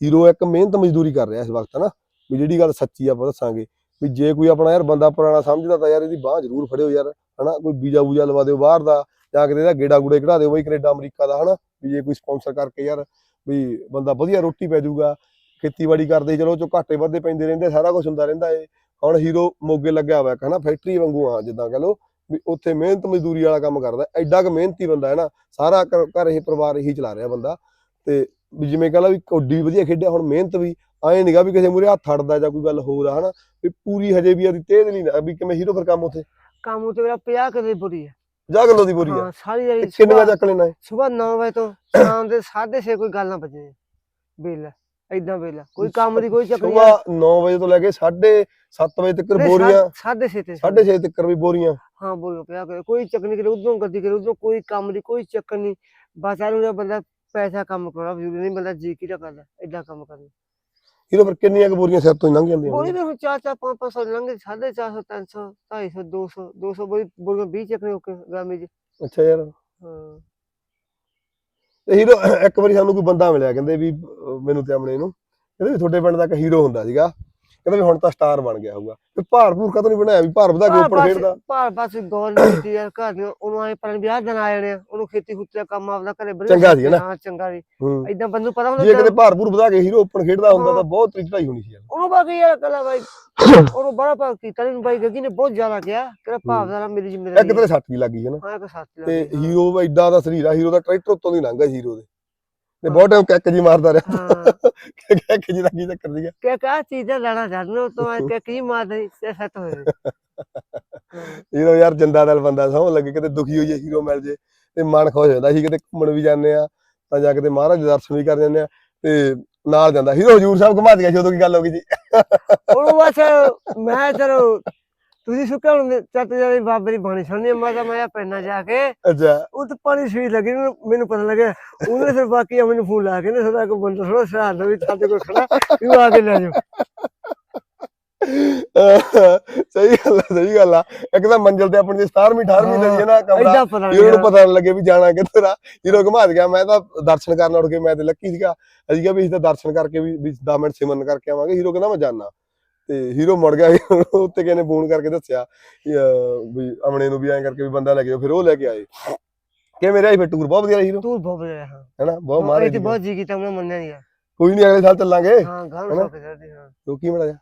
ਹੀਰੋ ਇੱਕ ਮਿਹਨਤ ਮਜ਼ਦੂਰੀ ਕਰ ਰਿਹਾ ਇਸ ਵਕਤ ਨਾ, ਵੀ ਜਿਹੜੀ ਗੱਲ ਸੱਚੀ ਆਪਾਂ ਦੱਸਾਂਗੇ, ਵੀ ਜੇ ਕੋਈ ਆਪਣਾ ਯਾਰ ਬੰਦਾ ਪੁਰਾਣਾ ਸਮਝਦਾ ਤਾਂ ਯਾਰ ਇਹਦੀ ਬਾਹ ਜ਼ਰੂਰ ਫੜਿਓ ਯਾਰ, ਹਨਾ? ਕੋਈ ਵੀਜ਼ਾ ਵੂਜਾ ਲਵਾ ਦਿਓ ਬਾਹਰ ਦਾ, ਜਾਂ ਕਿਤੇ ਇਹਦਾ ਗੇੜਾ ਗੂੜੇ ਕਢਾ ਦਿਓ ਬਈ ਕੈਨੇਡਾ, ਅਮਰੀਕਾ ਦਾ, ਹਨਾ? ਵੀ ਜੇ ਕੋਈ ਸਪਾਂਸਰ ਕਰਕੇ ਯਾਰ, ਵੀ ਬੰਦਾ ਵਧੀਆ ਰੋਟੀ ਪੈ ਜਾਊਗਾ, ਖੇਤੀਬਾੜੀ ਕਰਦੇ, ਚਲੋ ਚੋ ਘਾਟੇ ਵਾਧੇ ਪੈਂਦੇ ਰਹਿੰਦੇ, ਸਾਰਾ ਕੁਝ ਹੁੰਦਾ ਰਹਿੰਦਾ ਏ। ਹੁਣ ਹੀਰੋ ਮੋਗੇ ਲੱਗਿਆ ਹੋਇਆ ਇੱਕ ਹਨਾ ਫੈਕਟਰੀ ਵਾਂਗੂ ਆ ਜਿੱਦਾਂ ਕਹ ਲਓ ਵੀ ਉੱਥੇ ਮਿਹਨਤ ਮਜ਼ਦੂਰੀ ਵਾਲਾ ਕੰਮ ਕਰਦਾ ਐਡਾ ਕੁ ਮਿਹਨਤੀ ਬੰਦਾ ਹੈ ਨਾ ਸਾਰਾ ਘਰ ਇਹ ਪਰਿਵਾਰ ਇਹੀ ਚਲਾ ਰਿਹਾ ਬੰਦਾ ਤੇ ਵੀ ਜਿਵੇਂ ਕਹ ਲਾ ਵੀ ਕੌਡੀ ਵਧੀਆ ਖੇਡਿਆ ਹੁਣ ਮਿਹਨਤ ਵੀ ਐਂ ਨਹੀਂਗਾ ਵੀ ਕਿਸੇ ਮੂਰੇ ਹੱਥ ਅੜਦਾ ਜਾਂ ਕੋਈ ਗੱਲ ਹੋਰ ਆ ਹਨਾ ਵੀ ਪੂਰੀ ਹਜੇ ਵੀ ਇਹਦੀ ਤੇਜ਼ ਨਹੀਂ ਨਾ ਵੀ ਕਿਵੇਂ ਹੀਰੋ ਫਿਰ ਕੰਮ ਉੱਥੇ? ਕੰਮ ਉਤੇ ਮੇਰਾ 50 ਕਿਲੇ ਬੁਰੀ ਹੈ। ਜਾ ਕਿਲੋ ਦੀ ਬੋਰੀ ਆ ਹਾਂ ਸਾਰੀ ਜਿਹੜੀ ਕਿੰਨੇ ਵਜੇ ਚੱਕ ਲੈਣਾ ਹੈ ਸਵੇਰ 9 ਵਜੇ ਤੋਂ ਸ਼ਾਮ ਦੇ 6:30 ਕੋਈ ਗੱਲ ਨਾ ਬਜੇ ਵੇਲਾ ਐਦਾਂ ਵੇਲਾ ਕੋਈ ਕੰਮ ਦੀ ਕੋਈ ਚੱਕਰ ਨਹੀਂ ਸੁਬਾਹ 9 ਵਜੇ ਤੋਂ ਲੈ ਕੇ 7:30 ਵਜੇ ਤੱਕ ਬੋਰੀਆਂ। 6:30 ਤੇ 6:30 ਤੱਕ ਵੀ ਬੋਰੀਆਂ। ਹਾਂ ਬੋਲੋ ਪਿਆ ਕਰ। ਕੋਈ ਚੱਕਰ ਨਹੀਂ ਕਰੇ ਉਦੋਂ ਗੱਦੀ ਕਰੇ ਉਦੋਂ ਕੋਈ ਕੰਮ ਦੀ ਕੋਈ ਚੱਕਰ ਨਹੀਂ। ਬਸ ਆਰੂ ਦਾ ਬੰਦਾ ਪੈਸਾ ਕੰਮ ਕਰਦਾ ਬਜ਼ੁਰਗ ਨਹੀਂ ਬੰਦਾ ਜੀ ਕਿਹਦਾ ਕਰਦਾ ਐਦਾਂ ਕੰਮ ਕਰਦਾ ਹੀਰੋ ਫਿਰ ਕਿੰਨੀਆਂ ਕੁ ਬੋਰੀਆਂ ਸਿਰ ਤੋਂ ਹੀ ਲੰਘ ਜਾਂਦੀਆਂ ਬੋਲੀ ਵੀ ਹੁਣ ਚਾਰ ਚਾਰ ਪੰਜ ਪੰਜ ਸੌ ਲੰਘੇ 450 300 250 200 200 ਬੋਲੀ ਬੋਲੀ 20 ਚੱਕਰੇ ਓਕੇ ਗਾਮੀ ਜੀ ਅੱਛਾ ਯਾਰ। ਹਾਂ। ਤੇ ਹੀਰੋ ਇੱਕ ਵਾਰੀ ਸਾਨੂੰ ਕੋਈ ਬੰਦਾ ਮਿਲਿਆ, ਕਹਿੰਦੇ ਵੀ ਮੈਨੂੰ ਤੇ ਆਪਣੇ ਨੂੰ। ਕਹਿੰਦੇ ਵੀ ਤੁਹਾਡੇ ਪਿੰਡ ਦਾ ਇੱਕ ਹੀਰੋ ਹੁੰਦਾ ਸੀਗਾ। ਕਹਿੰਦੇ ਵੀ ਹੁਣ ਤਾਂ ਸਟਾਰ ਬਣ ਗਿਆ ਹੋਊਗਾ। ਵੀ ਭਾਰ ਭੂਰ ਕਦੋਂ ਨਹੀਂ ਬਣਾਇਆ ਵੀ ਭਾਰ ਵਧਾ ਕੇ ਉੱਪਰ ਖੇਡਦਾ ਭਾਰ ਬਸ ਗੌਰਮੈਂਟ ਦੀ ਯਾਰ ਘਰ ਦੀਆਂ ਉਹਨੂੰ ਆਏ ਪਰ ਵਿਆਹ ਦਿਨ ਆ ਜਾਣੇ ਉਹਨੂੰ ਖੇਤੀ ਖੁੱਤੀ ਦਾ ਕੰਮ ਆਪਦਾ ਘਰੇ ਵਧੀਆ ਚੰਗਾ ਸੀ ਨਾ? ਹਾਂ ਚੰਗਾ ਸੀ। ਐਦਾਂ ਬੰਦੂ ਪਤਾ ਹੁੰਦਾ ਜੇ ਕਿਤੇ ਭਾਰ ਭੂਰ ਵਧਾ ਕੇ ਹੀਰੋ ਉੱਪਰ ਖੇਡਦਾ ਹੁੰਦਾ ਤਾਂ। ਬਹੁਤ ਤਰੀਕ ਢਾਈ ਹੋਣੀ ਸੀ ਯਾਰ। ਉਹਨੂੰ ਬਾਕੀ ਯਾਰ ਕਲਾ ਬਾਈ ਉਹਨੂੰ ਬੜਾ ਭਾਗ ਕੀਤਾ ਨਹੀਂ ਬਾਈ ਗੱਗੀ ਨੇ ਬਹੁਤ ਜ਼ਿਆਦਾ ਕਿਹਾ ਕਿਹੜਾ ਭਾਵਦਾਰਾ ਮੇਰੀ ਇੱਕ ਜ਼ਿੰਮੇਵਾਰੀ ਤੇਰੇ ਸੱਟ ਵੀ ਲੱਗੀ ਹੈ ਨਾ। ਹਾਂ ਇੱਕ ਸਾਥ ਤੇ ਹੀਰੋ ਐਡਾ ਦਾ ਸਰੀਰ ਆ ਹੀਰੋ ਦਾ ਟਰੈਕਟਰ ਉੱਤੋਂ ਦੀ ਲੰਘਾ ਹੀਰੋ ਦੇ। ਤੇ ਬਹੁਤ ਟਾਈਮ ਕਿੱਕ ਜੀ ਮਾਰਦਾ ਰਿਹਾ। ਹਾਂ। ਕਿੱਕ ਜੀ ਦਾ ਕੀ ਚੱਕਰ ਸੀਗਾ? ਕਿ ਕਾ ਚੀਜ਼ਾਂ ਲੈਣਾ ਚਾਹੁੰਦੇ ਹੋ ਤਾਂ ਕਿ ਕੀ ਮਾਰਦਾ ਸੀ ਸੈੱਟ ਹੋਏ ਹਾਂ। ਹੀਰੋ ਯਾਰ ਜਿੰਦਾ ਦਿਲ ਬੰਦਾ ਸੌਂ ਲੱਗੇ ਕਿਤੇ ਦੁਖੀ ਹੋਈਏ ਹੀਰੋ ਮਿਲ ਜੇ ਤੇ ਮਨ ਖੁਸ਼ ਹੋ ਜਾਂਦਾ। ਸੀ ਕਿਤੇ ਘੁੰਮਣ ਵੀ ਜਾਂਦੇ ਆ ਤਾਂ ਜਾ ਕੇ ਤੇ ਮਹਾਰਾਜ ਦੇ ਦਰਸ਼ਨ ਵੀ ਕਰ ਜਾਂਦੇ ਆ ਤੇ ਨਾਲ ਜਾਂਦਾ। ਹੀਰੋ ਹਜੂਰ ਸਾਹਿਬ ਘੁਮਾ ਦਿਆ ਸੀ ਉਦੋਂ ਕੀ ਗੱਲ ਹੋ ਗਈ ਜੀ ਉਹਨੂੰ ਬਸ ਮੈਂ ਚਲੋ ਤੁਸੀਂ ਸੁੱਕਾ ਹੁਣ ਚੱਤ ਜਾਈ ਬਾਬੇ ਦੀ ਬਾਣੀ ਸੁਣਨੀ ਮੈਂ ਤਾਂ ਮੈਂ ਪੈਣਾ ਜਾ ਕੇ। ਅੱਛਾ। ਉਹ ਤਾਂ ਪਾਣੀ ਸਵੀਰ ਲੱਗੀ ਮੈਨੂੰ ਪਤਾ ਲੱਗਿਆ ਉਹਨੇ ਫਿਰ ਬਾਕੀ ਮੈਨੂੰ ਫੋਨ ਲਾ ਕੇ ਨਾ ਸਦਾ ਕੋ ਬੰਦਾ ਥੋੜਾ ਸਹਾਰ ਵੀ ਸਾਡੇ ਕੋਲ ਖੜਾ ਵੀ ਆ ਕੇ ਲੈ ਜਾਓ। ਸਹੀ ਗੱਲ ਆ ਸਹੀ ਗੱਲ ਆ। ਇੱਕ ਤਾਂ ਮੰਜ਼ਿਲ ਤੇ ਆਪਣੀ 17ਵੀਂ 18ਵੀਂ ਤੇ ਜੀ ਨਾ ਕਮਰਾ ਐਦਾਂ ਪਤਾ ਹੀਰੋ ਨੂੰ ਲੱਗਿਆ। ਪਤਾ ਨੀ ਲੱਗੇ ਵੀ ਜਾਣਾ ਕਿੱਧਰ ਆ। ਹੀਰੋ ਘੁਮਾ ਗਿਆ ਮੈਂ ਤਾਂ ਦਰਸ਼ਨ ਕਰਨ ਉੱਠ ਕੇ ਮੈਂ ਤੇ ਲੱਕੀ ਸੀਗਾ। ਅਸੀਂ ਕਿਹਾ ਵੀ ਅਸੀਂ ਤਾਂ ਦਰਸ਼ਨ ਕਰਕੇ ਵੀ ਵੀ 10 ਮਿੰਟ ਸਿਮਰਨ ਕਰਕੇ ਆਵਾਂਗੇ। ਹੀਰੋ ਕਹਿੰਦਾ ਮੈਂ ਜਾਣਾ ਤੇ ਹੀਰੋ ਮੁੜ ਗਿਆ ਉੱਤੇ ਕਿਸੇ ਨੇ ਫੋਨ ਕਰਕੇ ਦੱਸਿਆ ਵੀ ਅਮਣੇ ਨੂੰ ਵੀ ਐਂ ਕਰਕੇ ਵੀ ਬੰਦਾ ਲੈ ਕੇ ਆਓ ਫਿਰ ਉਹ ਲੈ ਕੇ ਆਏ। ਕਿ ਮੇਰੇ ਆਈ ਫਿਰ? ਟੂਰ ਬਹੁਤ ਵਧੀਆ ਹੀਰੋ ਤੂੰ ਬਹੁਤ ਵਧੀਆ ਹਾਂ। ਹੈਨਾ? ਬਹੁਤ ਮਾਰੇ ਤੇ ਬਹੁਤ ਜੀ ਕੀਤਾ ਉਹਨੇ ਮੰਨਿਆ ਨਹੀਂ ਕੋਈ ਨਹੀਂ ਅਗਲੇ ਸਾਲ ਚੱਲਾਂਗੇ। ਹਾਂ ਗਾਣ ਹੈਨਾ? ਸੌ ਕੇ ਚੜ੍ਹਦੀ, ਹਾਂ। ਕਿਉਂਕਿ ਮੜਾ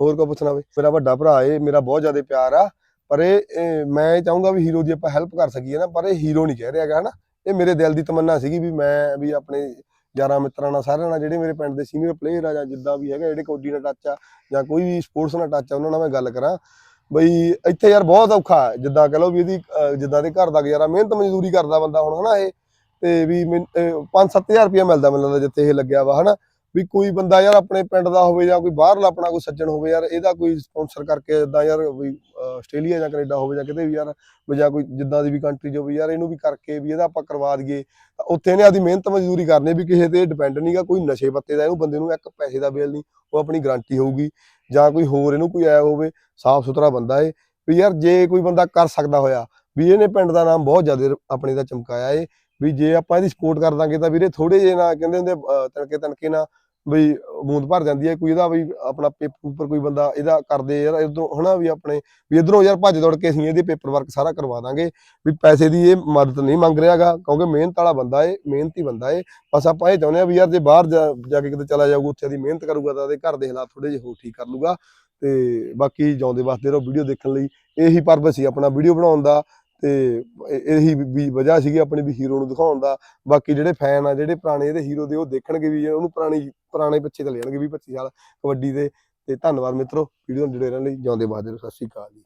ਹੋਰ ਕੋ ਪੁੱਛਣਾ ਵੇ? ਮੇਰਾ ਵੱਡਾ ਭਰਾ ਏ ਮੇਰਾ ਬਹੁਤ ਜ਼ਿਆਦਾ ਪਿਆਰ ਆ। ਪਰ ਇਹ ਮੈਂ ਚਾਹੂੰਗਾ ਵੀ ਹੀਰੋ ਦੀ ਆਪਾਂ ਹੈਲਪ ਕਰ ਸਕੀਏ ਨਾ ਪਰ ਇਹ ਹੀਰੋ ਨਹੀਂ ਕਹਿ ਰਿਹਾ ਹੈਗਾ ਹਨਾ? ਇਹ ਮੇਰੇ ਦਿਲ ਦੀ ਤਮੰਨਾ ਸੀਗੀ ਵੀ ਮੈਂ ਵੀ ਆਪਣੇ ਯਾਰਾਂ ਮਿੱਤਰਾਂ ਨਾਲ, ਸਾਰਿਆਂ ਨਾਲ ਜਿਹੜੇ ਮੇਰੇ ਪਿੰਡ ਦੇ ਸੀਨੀਅਰ ਪਲੇਅਰ ਆ ਜਾਂ ਜਿੱਦਾਂ ਵੀ ਹੈਗਾ ਜਿਹੜੇ ਕਬੱਡੀ ਨਾਲ ਟੱਚ ਆ ਜਾਂ ਕੋਈ ਵੀ ਸਪੋਰਟਸ ਨਾਲ ਟੱਚ ਆ, ਉਹਨਾਂ ਨਾਲ ਮੈਂ ਗੱਲ ਕਰਾਂ। ਬਈ ਇੱਥੇ ਯਾਰ ਬਹੁਤ ਔਖਾ ਹੈ, ਜਿੱਦਾਂ ਕਹ ਲਓ ਵੀ ਇਹਦੀ ਜਿੱਦਾਂ ਦੇ ਘਰ ਦਾ ਗੁਜ਼ਾਰਾ, ਮਿਹਨਤ ਮਜ਼ਦੂਰੀ ਕਰਦਾ ਬੰਦਾ ਹੁਣ, ਹਨਾ ਇਹ? ਤੇ ਵੀ 5-7000 ਰੁਪਇਆ ਮਿਲਦਾ ਮੈਨੂੰ ਲੱਗਦਾ ਜਿੱਥੇ ਇਹ ਲੱਗਿਆ ਵਾ, ਹਨਾ? ਵੀ ਕੋਈ ਬੰਦਾ ਯਾਰ ਆਪਣੇ ਪਿੰਡ ਦਾ ਹੋਵੇ ਜਾਂ ਕੋਈ ਬਾਹਰਲਾ ਆਪਣਾ ਕੋਈ ਸੱਜਣ ਹੋਵੇ ਯਾਰ, ਇਹਦਾ ਕੋਈ ਸਪਾਂਸਰ ਕਰਕੇ ਇਦਾਂ ਯਾਰ ਵੀ ਆਸਟ੍ਰੇਲੀਆ ਜਾਂ ਕੈਨੇਡਾ ਹੋਵੇ ਜਾਂ ਕਿਤੇ ਵੀ ਯਾਰ, ਵੀ ਜਾਂ ਕੋਈ ਜਿੱਦਾਂ ਦੀ ਵੀ ਕੰਟਰੀ ਜੋ ਵੀ ਯਾਰ, ਇਹਨੂੰ ਵੀ ਕਰਕੇ ਵੀ ਇਹਦਾ ਆਪਾਂ ਕਰਵਾ ਦਈਏ। ਤਾਂ ਉੱਥੇ ਇਹਨੇ ਆਦੀ ਮਿਹਨਤ ਮਜ਼ਦੂਰੀ ਕਰਨੀ ਵੀ ਕਿਸੇ ਤੇ ਡਿਪੈਂਡ ਨਹੀਂਗਾ ਕੋਈ ਨਸ਼ੇ ਪੱਤੇ ਦਾ ਇਹਨੂੰ ਬੰਦੇ ਨੂੰ ਇੱਕ ਪੈਸੇ ਦਾ ਬਿੱਲ ਨਹੀਂ ਉਹ ਆਪਣੀ ਗਾਰੰਟੀ ਹੋਊਗੀ। ਜਾਂ ਕੋਈ ਹੋਰ ਇਹਨੂੰ ਕੋਈ ਆਇਆ ਹੋਵੇ ਸਾਫ਼ ਸੁਥਰਾ ਬੰਦਾ ਏ ਵੀ ਯਾਰ ਜੇ ਕੋਈ ਬੰਦਾ ਕਰ ਸਕਦਾ ਹੋਇਆ, ਵੀ ਇਹਨੇ ਪਿੰਡ ਦਾ ਨਾਮ ਬਹੁਤ ਜ਼ਿਆਦਾ ਆਪਣੇ ਦਾ ਚਮਕਾਇਆ ਏ, ਵੀ ਜੇ ਆਪਾਂ ਇਹਦੀ ਸਪੋਰਟ ਕਰ ਦਾਂਗੇ ਤਾਂ ਵੀਰੇ ਥੋੜੇ ਜੇ ਨਾ, ਕਹਿੰਦੇ ਹੁੰਦੇ ਤਣਕੇ ਤਣਕੇ ਨਾ ਬਈ ਬੂੰਦ ਭਰ ਜਾਂਦੀ ਹੈ, ਕੋਈ ਇਹਦਾ ਵੀ ਆਪਣਾ ਪੇਪਰ ਉੱਪਰ ਕੋਈ ਬੰਦਾ ਇਹਦਾ ਕਰਦੇ ਯਾਰ, ਇਧਰੋਂ ਹਨਾ ਵੀ ਆਪਣੇ, ਵੀ ਇਧਰੋਂ ਯਾਰ ਭੱਜ ਦੌੜ ਕੇ ਅਸੀਂ ਇਹਦੇ ਪੇਪਰ ਵਰਕ ਸਾਰਾ ਕਰਵਾ ਦਾਂਗੇ, ਵੀ ਪੈਸੇ ਦੀ ਇਹ ਮਦਦ ਨਹੀਂ ਮੰਗ ਰਿਹਾਗਾ, ਕਿਉਂਕਿ ਮਿਹਨਤ ਵਾਲਾ ਬੰਦਾ ਏ, ਮਿਹਨਤੀ ਬੰਦਾ ਏ। ਬਸ ਆਪਾਂ ਇਹ ਚਾਹੁੰਦੇ ਆ ਵੀ ਯਾਰ ਜੇ ਬਾਹਰ ਜਾ ਜਾ ਕੇ ਕਿਤੇ ਚਲਾ ਜਾਊਗਾ, ਉੱਥੇ ਦੀ ਮਿਹਨਤ ਕਰੂਗਾ ਤਾਂ ਉਹਦੇ ਘਰ ਦੇ ਹਾਲਾਤ ਥੋੜੇ ਜਿਹੇ ਹੋਰ ਠੀਕ ਕਰ ਲੂਗਾ ਤੇ ਬਾਕੀ ਜਿਉਂਦੇ ਵਾਸਤੇ ਰਹੋ ਵੀਡੀਓ ਦੇਖਣ ਲਈ। ਇਹੀ ਪਰਪਸ ਸੀ ਆਪਣਾ ਵੀਡੀਓ ਬਣਾਉਣ ਦਾ। ਤੇ ਇਹੀ ਵੀ ਵਜ੍ਹਾ ਸੀਗੀ ਆਪਣੀ ਵੀ ਹੀਰੋ ਨੂੰ ਦਿਖਾਉਣ ਦਾ। ਬਾਕੀ ਜਿਹੜੇ ਫੈਨ ਆ, ਜਿਹੜੇ ਪੁਰਾਣੇ ਇਹਦੇ ਹੀਰੋ ਦੇ, ਉਹ ਦੇਖਣਗੇ ਵੀ, ਉਹਨੂੰ ਪੁਰਾਣੀ, ਪੁਰਾਣੇ ਪਿੱਛੇ ਚਲੇ ਜਾਣਗੇ 20 25 ਸਾਲ ਕਬੱਡੀ ਦੇ। ਤੇ ਧੰਨਵਾਦ ਮਿੱਤਰੋ, ਵੀਡੀਓ ਨੂੰ ਜੁੜੇ ਰਹਿਣ ਲਈ, ਜਿਉਂਦੇ ਵਾਸਤੇ ਸਤਿ ਸ਼੍ਰੀ ਅਕਾਲ ਜੀ।